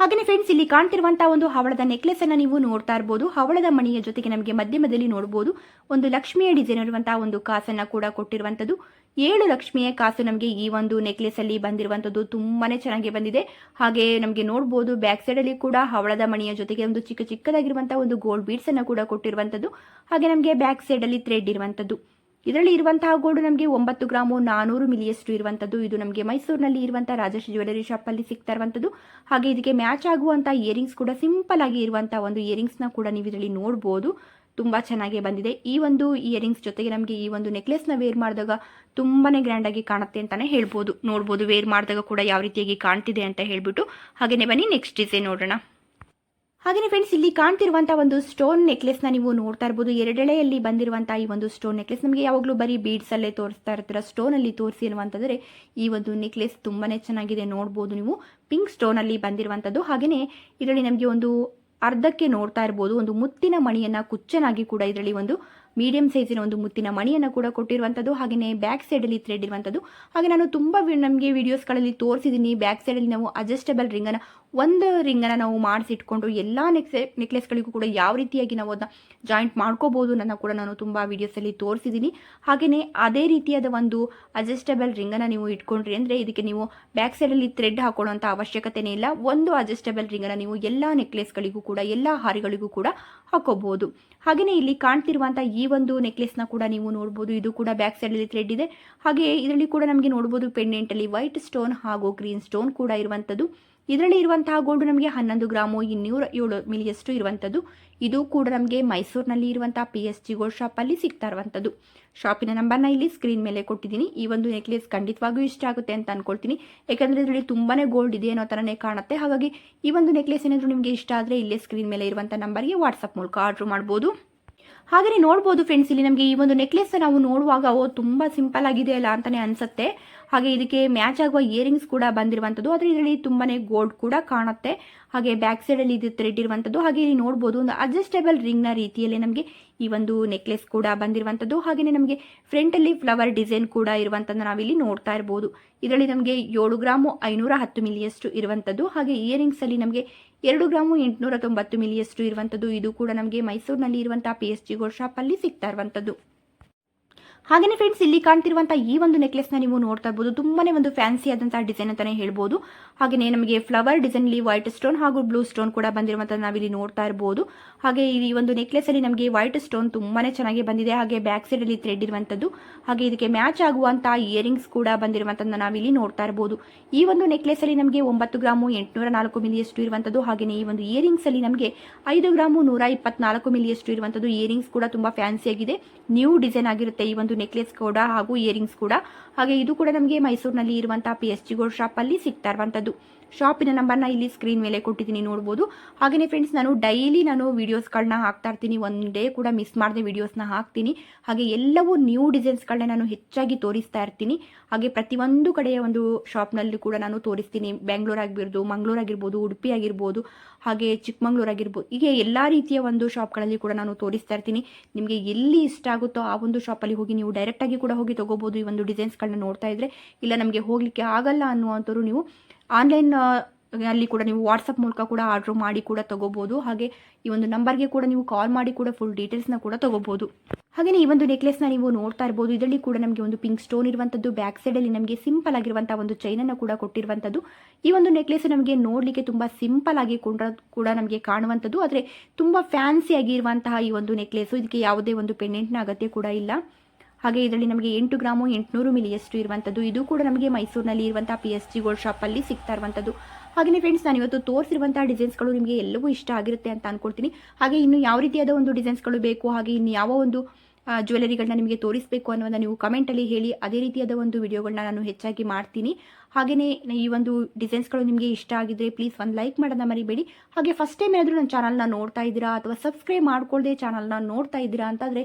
ಹಾಗೆಯೇ ಫ್ರೆಂಡ್ಸ್ ಇಲ್ಲಿ ಕಾಣ್ತಿರುವಂತಹ ಒಂದು ಹವಳದ ನೆಕ್ಲೆಸ್ ಅನ್ನ ನೀವು ನೋಡ್ತಾ ಇರಬಹುದು ಹವಳದ ಮಣಿಯ ಜೊತೆಗೆ ನಮಗೆ ಮಧ್ಯಮದಲ್ಲಿ ನೋಡಬಹುದು ಒಂದು ಲಕ್ಷ್ಮಿಯ ಡಿಸೈನ್ ಇರುವಂತಹ ಒಂದು ಕಾಸನ್ನ ಕೂಡ ಕೊಟ್ಟಿರುವಂತದ್ದು. ಏಳು ಲಕ್ಷ್ಮಿಯ ಕಾಸು ನಮಗೆ ಈ ಒಂದು ನೆಕ್ಲೆಸ್ ಅಲ್ಲಿ ಬಂದಿರುವಂತದ್ದು ತುಂಬಾನೇ ಚೆನ್ನಾಗಿ ಬಂದಿದೆ. ಹಾಗೆ ನಮಗೆ ನೋಡಬಹುದು ಬ್ಯಾಕ್ ಸೈಡ್ ಅಲ್ಲಿ ಕೂಡ ಹವಳದ ಮಣಿಯ ಜೊತೆಗೆ ಒಂದು ಚಿಕ್ಕ ಚಿಕ್ಕದಾಗಿರುವಂತಹ ಒಂದು ಗೋಲ್ಡ್ ಬೀಡ್ಸ್ ಅನ್ನ ಕೂಡ ಕೊಟ್ಟಿರುವಂತದ್ದು. ಹಾಗೆ ನಮಗೆ ಬ್ಯಾಕ್ ಸೈಡ್ ಅಲ್ಲಿ ಥ್ರೆಡ್ ಇರುವಂತದ್ದು. ಇದರಲ್ಲಿ ಇರುವಂತಹ ಗೋಲ್ಡ್ ನಮಗೆ ಒಂಬತ್ತು ಗ್ರಾಮು ನಾನೂರು ಮಿಲಿಯಷ್ಟು ಇರುವಂತದ್ದು. ಇದು ನಮಗೆ ಮೈಸೂರಿನಲ್ಲಿ ಇರುವಂತಹ ರಾಜಶ್ರೀ ಜ್ಯುವೆಲರಿ ಶಾಪ್ ಅಲ್ಲಿ ಸಿಗ್ತಾ ಇರುವಂತದ್ದು. ಹಾಗೆ ಇದಕ್ಕೆ ಮ್ಯಾಚ್ ಆಗುವಂತಹ ಇಯರಿಂಗ್ಸ್ ಕೂಡ ಸಿಂಪಲ್ ಆಗಿ ಇರುವಂತಹ ಒಂದು ಇಯರಿಂಗ್ಸ್ನ ಕೂಡ ನೀವು ಇದರಲ್ಲಿ ನೋಡಬಹುದು ತುಂಬಾ ಚೆನ್ನಾಗಿ ಬಂದಿದೆ. ಈ ಒಂದು ಇಯರಿಂಗ್ಸ್ ಜೊತೆಗೆ ನಮಗೆ ಈ ಒಂದು ನೆಕ್ಲೆಸ್ನ ವೇರ್ ಮಾಡಿದಾಗ ತುಂಬಾನೇ ಗ್ರ್ಯಾಂಡ್ ಆಗಿ ಕಾಣುತ್ತೆ ಅಂತಾನೆ ಹೇಳ್ಬೋದು. ನೋಡ್ಬೋದು ವೇರ್ ಮಾಡಿದಾಗ ಕೂಡ ಯಾವ ರೀತಿಯಾಗಿ ಕಾಣ್ತಿದೆ ಅಂತ ಹೇಳ್ಬಿಟ್ಟು. ಹಾಗೇನೆ ಬನ್ನಿ ನೆಕ್ಸ್ಟ್ ಡಿಸೈನ್ ನೋಡೋಣ. ಹಾಗೆಯೇ ಫ್ರೆಂಡ್ಸ್ ಇಲ್ಲಿ ಕಾಣ್ತಿರುವಂತಹ ಒಂದು ಸ್ಟೋನ್ ನೆಕ್ಲೆಸ್ನ ನೀವು ನೋಡ್ತಾ ಇರಬಹುದು ಎರಡೆಳೆಯಲ್ಲಿ ಬಂದಿರುವಂತಹ ಈ ಒಂದು ಸ್ಟೋನ್ ನೆಕ್ಲೆಸ್ ನಮಗೆ ಯಾವಾಗಲೂ ಬರೀ ಬೀಡ್ಸ್ ಅಲ್ಲೇ ತೋರಿಸ್ತಾ ಇರ್ತೀರ. ಸ್ಟೋನ್ ಅಲ್ಲಿ ತೋರಿಸಿ ಅನ್ನುವಂಥದ್ರೆ ಈ ಒಂದು ನೆಕ್ಲೆಸ್ ತುಂಬಾನೇ ಚೆನ್ನಾಗಿದೆ ನೋಡಬಹುದು ನೀವು. ಪಿಂಕ್ ಸ್ಟೋನ್ ಅಲ್ಲಿ ಬಂದಿರುವಂತದ್ದು. ಹಾಗೆಯೇ ಇದರಲ್ಲಿ ನಮಗೆ ಒಂದು ಅರ್ಧಕ್ಕೆ ನೋಡ್ತಾ ಇರಬಹುದು ಒಂದು ಮುತ್ತಿನ ಮಣಿಯನ್ನ ಕುಚ್ಚನಾಗಿ ಕೂಡ ಇದರಲ್ಲಿ ಒಂದು ಮೀಡಿಯಂ ಸೈಜಿನ ಒಂದು ಮುತ್ತಿನ ಮಣಿಯನ್ನು ಕೂಡ ಕೊಟ್ಟಿರುವಂಥದ್ದು ಹಾಗೆಯೇ ಬ್ಯಾಕ್ ಸೈಡಲ್ಲಿ ಥ್ರೆಡ್ ಇರುವಂಥದ್ದು ಹಾಗೆ ನಾನು ತುಂಬ ನಮಗೆ ವೀಡಿಯೋಸ್ಗಳಲ್ಲಿ ತೋರಿಸಿದ್ದೀನಿ ಬ್ಯಾಕ್ ಸೈಡಲ್ಲಿ ನಾವು ಅಡ್ಜಸ್ಟಬಲ್ ರಿಂಗನ್ನು ಒಂದು ರಿಂಗನ್ನು ನಾವು ಮಾಡಿಸಿಟ್ಕೊಂಡು ಎಲ್ಲ ನೆಕ್ಸೆ ನೆಕ್ಲೆಸ್ಗಳಿಗೂ ಕೂಡ ಯಾವ ರೀತಿಯಾಗಿ ನಾವು ಅದನ್ನ ಜಾಯಿಂಟ್ ಮಾಡ್ಕೋಬೋದು ನನ್ನ ಕೂಡ ನಾನು ತುಂಬ ವೀಡಿಯೋಸಲ್ಲಿ ತೋರಿಸಿದ್ದೀನಿ ಹಾಗೆಯೇ ಅದೇ ರೀತಿಯಾದ ಒಂದು ಅಡ್ಜಸ್ಟಬಲ್ ರಿಂಗನ್ನು ನೀವು ಇಟ್ಕೊಂಡ್ರಿ ಅಂದರೆ ಇದಕ್ಕೆ ನೀವು ಬ್ಯಾಕ್ ಸೈಡಲ್ಲಿ ಥ್ರೆಡ್ ಹಾಕೊಳ್ಳುವಂಥ ಅವಶ್ಯಕತೆನೇ ಇಲ್ಲ. ಒಂದು ಅಡ್ಜಸ್ಟಬಲ್ ರಿಂಗನ್ನು ನೀವು ಎಲ್ಲ ನೆಕ್ಲೆಸ್ಗಳಿಗೂ ಕೂಡ, ಎಲ್ಲ ಹಾರಿಗಳಿಗೂ ಕೂಡ ಹಾಕೋಬಹುದು ಹಾಗೆಯೇ ಇಲ್ಲಿ ಕಾಣ್ತಿರುವಂತಹ ಈ ಒಂದು ನೆಕ್ಲೆಸ್ನ ಕೂಡ ನೀವು ನೋಡಬಹುದು ಇದು ಕೂಡ ಬ್ಯಾಕ್ ಸೈಡ್ ಅಲ್ಲಿ ಥ್ರೆಡ್ ಇದೆ. ಹಾಗೆ ಇದರಲ್ಲಿ ಕೂಡ ನಮಗೆ ನೋಡಬಹುದು ಪೆಂಡೆಂಟ್ ಅಲ್ಲಿ ವೈಟ್ ಸ್ಟೋನ್ ಹಾಗೂ ಗ್ರೀನ್ ಸ್ಟೋನ್ ಕೂಡ ಇರುವಂಥದ್ದು ಇದರಲ್ಲಿ ಇರುವಂತಹ ಗೋಲ್ಡ್ ನಮಗೆ ಹನ್ನೊಂದು ಗ್ರಾಮು ಇನ್ನೂರ ಏಳು ಮಿಲಿಯಷ್ಟು ಇರುವಂಥದ್ದು ಇದು ಕೂಡ ನಮಗೆ ಮೈಸೂರಿನಲ್ಲಿ ಇರುವಂತಹ ಪಿ ಎಸ್ ಜಿ ಗೋಲ್ಡ್ ಶಾಪಲ್ಲಿ ಸಿಗ್ತಾ ಇರುವಂಥದ್ದು ಶಾಪಿನ ನಂಬರ್ನ ಇಲ್ಲಿ ಸ್ಕ್ರೀನ್ ಮೇಲೆ ಕೊಟ್ಟಿದ್ದೀನಿ. ಈ ಒಂದು ನೆಕ್ಲೆಸ್ ಖಂಡಿತವಾಗಿಯೂ ಇಷ್ಟ ಆಗುತ್ತೆ ಅಂತ ಅನ್ಕೊಳ್ತೀನಿ. ಯಾಕಂದರೆ ಇದರಲ್ಲಿ ತುಂಬಾನೇ ಗೋಲ್ಡ್ ಇದೆ ಅನ್ನೋ ಥರನೇ ಕಾಣುತ್ತೆ. ಹಾಗಾಗಿ ಈ ಒಂದು ನೆಕ್ಲೆಸ್ ಏನಾದರೂ ನಿಮಗೆ ಇಷ್ಟ ಆದರೆ ಇಲ್ಲೇ ಸ್ಕ್ರೀನ್ ಮೇಲೆ ಇರುವಂಥ ನಂಬರ್ಗೆ ವಾಟ್ಸಪ್ ಮೂಲಕ ಆರ್ಡ್ರ್ ಮಾಡ್ಬೋದು. ಹಾಗೆಯೇ ನೋಡ್ಬೋದು ಫ್ರೆಂಡ್ಸ್ ಇಲ್ಲಿ ನಮಗೆ ಈ ಒಂದು ನೆಕ್ಲೆಸ್ ನಾವು ನೋಡುವಾಗ, ಓ, ತುಂಬ ಸಿಂಪಲ್ ಆಗಿದೆ ಅಲ್ಲ ಅಂತಾನೆ ಅನ್ಸುತ್ತೆ. ಹಾಗೆ ಇದಕ್ಕೆ ಮ್ಯಾಚ್ ಆಗುವ ಇಯರಿಂಗ್ಸ್ ಕೂಡ ಬಂದಿರುವಂಥದ್ದು ಆದರೆ ಇದರಲ್ಲಿ ತುಂಬಾನೇ ಗೋಲ್ಡ್ ಕೂಡ ಕಾಣುತ್ತೆ. ಹಾಗೆ ಬ್ಯಾಕ್ ಸೈಡಲ್ಲಿ ಇದು ಥ್ರೆಡ್ ಇರುವಂಥದ್ದು ಹಾಗೆ ಇಲ್ಲಿ ನೋಡ್ಬೋದು ಒಂದು ಅಡ್ಜಸ್ಟೇಬಲ್ ರಿಂಗ್ನ ರೀತಿಯಲ್ಲಿ ನಮಗೆ ಈ ಒಂದು ನೆಕ್ಲೆಸ್ ಕೂಡ ಬಂದಿರುವಂಥದ್ದು ಹಾಗೆಯೇ ನಮಗೆ ಫ್ರಂಟಲ್ಲಿ ಫ್ಲವರ್ ಡಿಸೈನ್ ಕೂಡ ಇರುವಂಥದ್ದು ನಾವಿಲ್ಲಿ ನೋಡ್ತಾ ಇರ್ಬೋದು. ಇದರಲ್ಲಿ ನಮಗೆ ಏಳು ಗ್ರಾಮು ಐನೂರ ಹತ್ತು ಮಿಲಿಯಷ್ಟು ಇರುವಂಥದ್ದು ಹಾಗೆ ಇಯರಿಂಗ್ಸ್ ಅಲ್ಲಿ ನಮಗೆ ಎರಡು ಗ್ರಾಮು ಎಂಟುನೂರ ತೊಂಬತ್ತು ಮಿಲಿಯಷ್ಟು ಇರುವಂಥದ್ದು. ಇದು ಕೂಡ ನಮಗೆ ಮೈಸೂರಿನಲ್ಲಿ ಇರುವಂತಹ ಪಿ ಎಸ್ ಜಿ ಗೋಲ್ಡ್ ಶಾಪಲ್ಲಿ ಸಿಗ್ತಾ ಇರುವಂಥದ್ದು. ಹಾಗೆಯೇ ಫ್ರೆಂಡ್ಸ್ ಇಲ್ಲಿ ಕಾಣ್ತಿರುವಂಥ ಈ ಒಂದು ನೆಕ್ಲೆಸ್ನ ನೀವು ನೋಡ್ತಾ ಇರ್ಬೋದು. ತುಂಬಾನೇ ಒಂದು ಫ್ಯಾನ್ಸಿ ಆದಂತಹ ಡಿಸೈನ್ ಅಂತಾನೆ ಹೇಳ್ಬೋದು. ಹಾಗೆಯೇ ನಮಗೆ ಫ್ಲವರ್ ಡಿಸೈನ್ಲಿ ವೈಟ್ ಸ್ಟೋನ್ ಹಾಗೂ ಬ್ಲೂ ಸ್ಟೋನ್ ಕೂಡ ಬಂದಿರುವಂತಹ ನಾವಿಲ್ಲಿ ನೋಡ್ತಾ ಇರಬಹುದು ಹಾಗೆ ಈ ಒಂದು ನೆಕ್ಲೆಸ್ ಅಲ್ಲಿ ನಮಗೆ ವೈಟ್ ಸ್ಟೋನ್ ತುಂಬಾನೇ ಚೆನ್ನಾಗಿ ಬಂದಿದೆ. ಹಾಗೆ ಬ್ಯಾಕ್ ಸೈಡ್ ಅಲ್ಲಿ ಥ್ರೆಡ್ ಇರುವಂತದ್ದು. ಹಾಗೆ ಇದಕ್ಕೆ ಮ್ಯಾಚ್ ಆಗುವಂತಹ ಇಯರಿಂಗ್ಸ್ ಕೂಡ ಬಂದಿರುವಂತದ್ದು ನಾವಿಲ್ಲಿ ನೋಡ್ತಾ ಇರಬಹುದು ಈ ಒಂದು ನೆಕ್ಲೆಸ್ ಅಲ್ಲಿ ನಮಗೆ ಒಂಬತ್ತು ಗ್ರಾಮು ಎಂಟುನೂರ ನಾಲ್ಕು ಮಿಲಿಯಷ್ಟು ಇರುವಂತದ್ದು. ಹಾಗೆಯೇ ಈ ಒಂದು ಇಯರಿಂಗ್ಸ್ ಅಲ್ಲಿ ನಮಗೆ ಐದು ಗ್ರಾಮು ನೂರ ಇಪ್ಪತ್ನಾಲ್ಕು ಮಿಲಿಯಷ್ಟು ಇರುವಂತದ್ದು. ಇಯರಿಂಗ್ಸ್ ಕೂಡ ತುಂಬಾ ಫ್ಯಾನ್ಸಿ ಆಗಿದೆ. ನ್ಯೂ ಡಿಸೈನ್ ಆಗಿರುತ್ತೆ ಈ ಒಂದು ನೆಕ್ಲೆಸ್ ಕೂಡ ಹಾಗೂ ಇಯರಿಂಗ್ಸ್ ಕೂಡ. ಹಾಗೆ ಇದು ಕೂಡ ನಮಗೆ ಮೈಸೂರಿನಲ್ಲಿ ಇರುವಂತಹ P S G gold shop ಅಲ್ಲಿ ಸಿಗ್ತಾ ಇರುವಂಥದ್ದು ಶಾಪಿನ ನಂಬರ್ನ ಇಲ್ಲಿ ಸ್ಕ್ರೀನ್ ಮೇಲೆ ಕೊಟ್ಟಿದ್ದೀನಿ, ನೋಡ್ಬೋದು. ಹಾಗೆಯೇ ಫ್ರೆಂಡ್ಸ್ ನಾನು ಡೈಲಿ ನಾನು ವೀಡಿಯೋಸ್ಗಳನ್ನ ಹಾಕ್ತಾ ಇರ್ತೀನಿ. ಒನ್ ಡೇ ಕೂಡ ಮಿಸ್ ಮಾಡದೆ ವೀಡಿಯೋಸ್ನ ಹಾಕ್ತೀನಿ. ಹಾಗೆ ಎಲ್ಲವೂ ನ್ಯೂ ಡಿಸೈನ್ಸ್ಗಳನ್ನ ನಾನು ಹೆಚ್ಚಾಗಿ ತೋರಿಸ್ತಾ ಇರ್ತೀನಿ. ಹಾಗೆ ಪ್ರತಿಯೊಂದು ಕಡೆಯ ಒಂದು ಶಾಪ್ನಲ್ಲಿ ಕೂಡ ನಾನು ತೋರಿಸ್ತೀನಿ. ಬೆಂಗಳೂರು ಆಗಿರ್ಬೋದು ಮಂಗಳೂರು ಆಗಿರ್ಬೋದು ಉಡುಪಿ ಆಗಿರ್ಬೋದು, ಹಾಗೆ ಚಿಕ್ಕಮಂಗ್ಳೂರು ಆಗಿರ್ಬೋದು. ಹೀಗೆ ಎಲ್ಲ ರೀತಿಯ ಒಂದು ಶಾಪ್ಗಳಲ್ಲಿ ಕೂಡ ನಾನು ತೋರಿಸ್ತಾ ಇರ್ತೀನಿ. ನಿಮಗೆ ಎಲ್ಲಿ ಇಷ್ಟ ಆಗುತ್ತೋ ಆ ಒಂದು ಶಾಪಲ್ಲಿ ಹೋಗಿ ನೀವು ಡೈರೆಕ್ಟಾಗಿ ಕೂಡ ಹೋಗಿ ತೊಗೋಬೋದು ಈ ಒಂದು ಡಿಸೈನ್ಸ್ಗಳನ್ನ ನೋಡ್ತಾ ಇದ್ರೆ. ಇಲ್ಲ ನಮಗೆ ಹೋಗಲಿಕ್ಕೆ ಆಗಲ್ಲ ಅನ್ನುವಂಥವ್ರು ನೀವು ಆನ್ಲೈನ್ ಅಲ್ಲಿ ಕೂಡ ನೀವು ವಾಟ್ಸಪ್ ಮೂಲಕ ಕೂಡ ಆರ್ಡ್ರ್ ಮಾಡಿ ಕೂಡ ತಗೋಬೋದು. ಹಾಗೆ ಈ ಒಂದು ನಂಬರ್ಗೆ ಕೂಡ ನೀವು ಕಾಲ್ ಮಾಡಿ ಕೂಡ ಫುಲ್ ಡೀಟೇಲ್ಸ್ನ ಕೂಡ ತಗೋಬೋದು. ಹಾಗೆಯೇ ಈ ಒಂದು ನೆಕ್ಲೆಸ್ನ ನೀವು ನೋಡ್ತಾ ಇರ್ಬೋದು. ಇದರಲ್ಲಿ ಕೂಡ ನಮಗೆ ಒಂದು ಪಿಂಕ್ ಸ್ಟೋನ್ ಇರುವಂಥದ್ದು ಬ್ಯಾಕ್ ಸೈಡಲ್ಲಿ ನಮಗೆ ಸಿಂಪಲ್ ಆಗಿರುವಂಥ ಒಂದು ಚೈನನ್ನು ಕೂಡ ಕೊಟ್ಟಿರುವಂಥದ್ದು ಈ ಒಂದು ನೆಕ್ಲೆಸ್ ನಮಗೆ ನೋಡಲಿಕ್ಕೆ ತುಂಬ ಸಿಂಪಲ್ ಆಗಿ ಕೂಡ ಕೂಡ ನಮಗೆ ಕಾಣುವಂಥದ್ದು ಆದರೆ ತುಂಬ ಫ್ಯಾನ್ಸಿ ಆಗಿರುವಂತಹ ಈ ಒಂದು ನೆಕ್ಲೆಸು ಇದಕ್ಕೆ ಯಾವುದೇ ಒಂದು ಪೆಂಡೆಂಟ್ನ ಅಗತ್ಯ ಕೂಡ ಇಲ್ಲ. ಹಾಗೆ ಇದರಲ್ಲಿ ನಮಗೆ ಎಂಟು ಗ್ರಾಮು ಎಂಟುನೂರು ಮಿಲಿಯಷ್ಟು ಇರುವಂಥದ್ದು. ಇದು ಕೂಡ ನಮಗೆ ಮೈಸೂರಿನಲ್ಲಿ ಇರುವಂಥ ಪಿ ಎಸ್ ಜಿ ಗೋಲ್ಡ್ ಶಾಪಲ್ಲಿ ಸಿಗ್ತಾ ಇರುವಂಥದ್ದು. ಹಾಗೆಯೇ ಫ್ರೆಂಡ್ಸ್ ನಾನು ಇವತ್ತು ತೋರಿಸಿರುವಂಥ ಡಿಸೈನ್ಸ್ಗಳು ನಿಮಗೆ ಎಲ್ಲವೂ ಇಷ್ಟ ಆಗಿರುತ್ತೆ ಅಂತ ಅನ್ಕೊಳ್ತೀನಿ. ಹಾಗೆ ಇನ್ನು ಯಾವ ರೀತಿಯಾದ ಒಂದು ಡಿಸೈನ್ಸ್ಗಳು ಬೇಕು, ಹಾಗೆ ಇನ್ನು ಯಾವ ಒಂದು ಜ್ಯುವೆಲರಿಗಳನ್ನ ನಿಮಗೆ ತೋರಿಸಬೇಕು ಅನ್ನೋದನ್ನ ನೀವು ಕಮೆಂಟಲ್ಲಿ ಹೇಳಿ, ಅದೇ ರೀತಿಯಾದ ಒಂದು ವಿಡಿಯೋಗಳನ್ನ ನಾನು ಹೆಚ್ಚಾಗಿ ಮಾಡ್ತೀನಿ. ಹಾಗೆಯೇ ಈ ಒಂದು ಡಿಸೈನ್ಸ್ಗಳು ನಿಮಗೆ ಇಷ್ಟ ಆಗಿದ್ರೆ ಪ್ಲೀಸ್ ಒಂದು ಲೈಕ್ ಮಾಡೋದನ್ನ ಮರಿಬೇಡಿ. ಹಾಗೆ ಫಸ್ಟ್ ಟೈಮ್ ಏನಾದರೂ ನನ್ನ ಚಾನಲ್ನ ನೋಡ್ತಾ ಇದ್ದೀರಾ ಅಥವಾ ಸಬ್ಸ್ಕ್ರೈಬ್ ಮಾಡ್ಕೊಳ್ಳದೆ ಚಾನಲ್ನ ನೋಡ್ತಾ ಇದ್ದೀರಾ ಅಂತಂದರೆ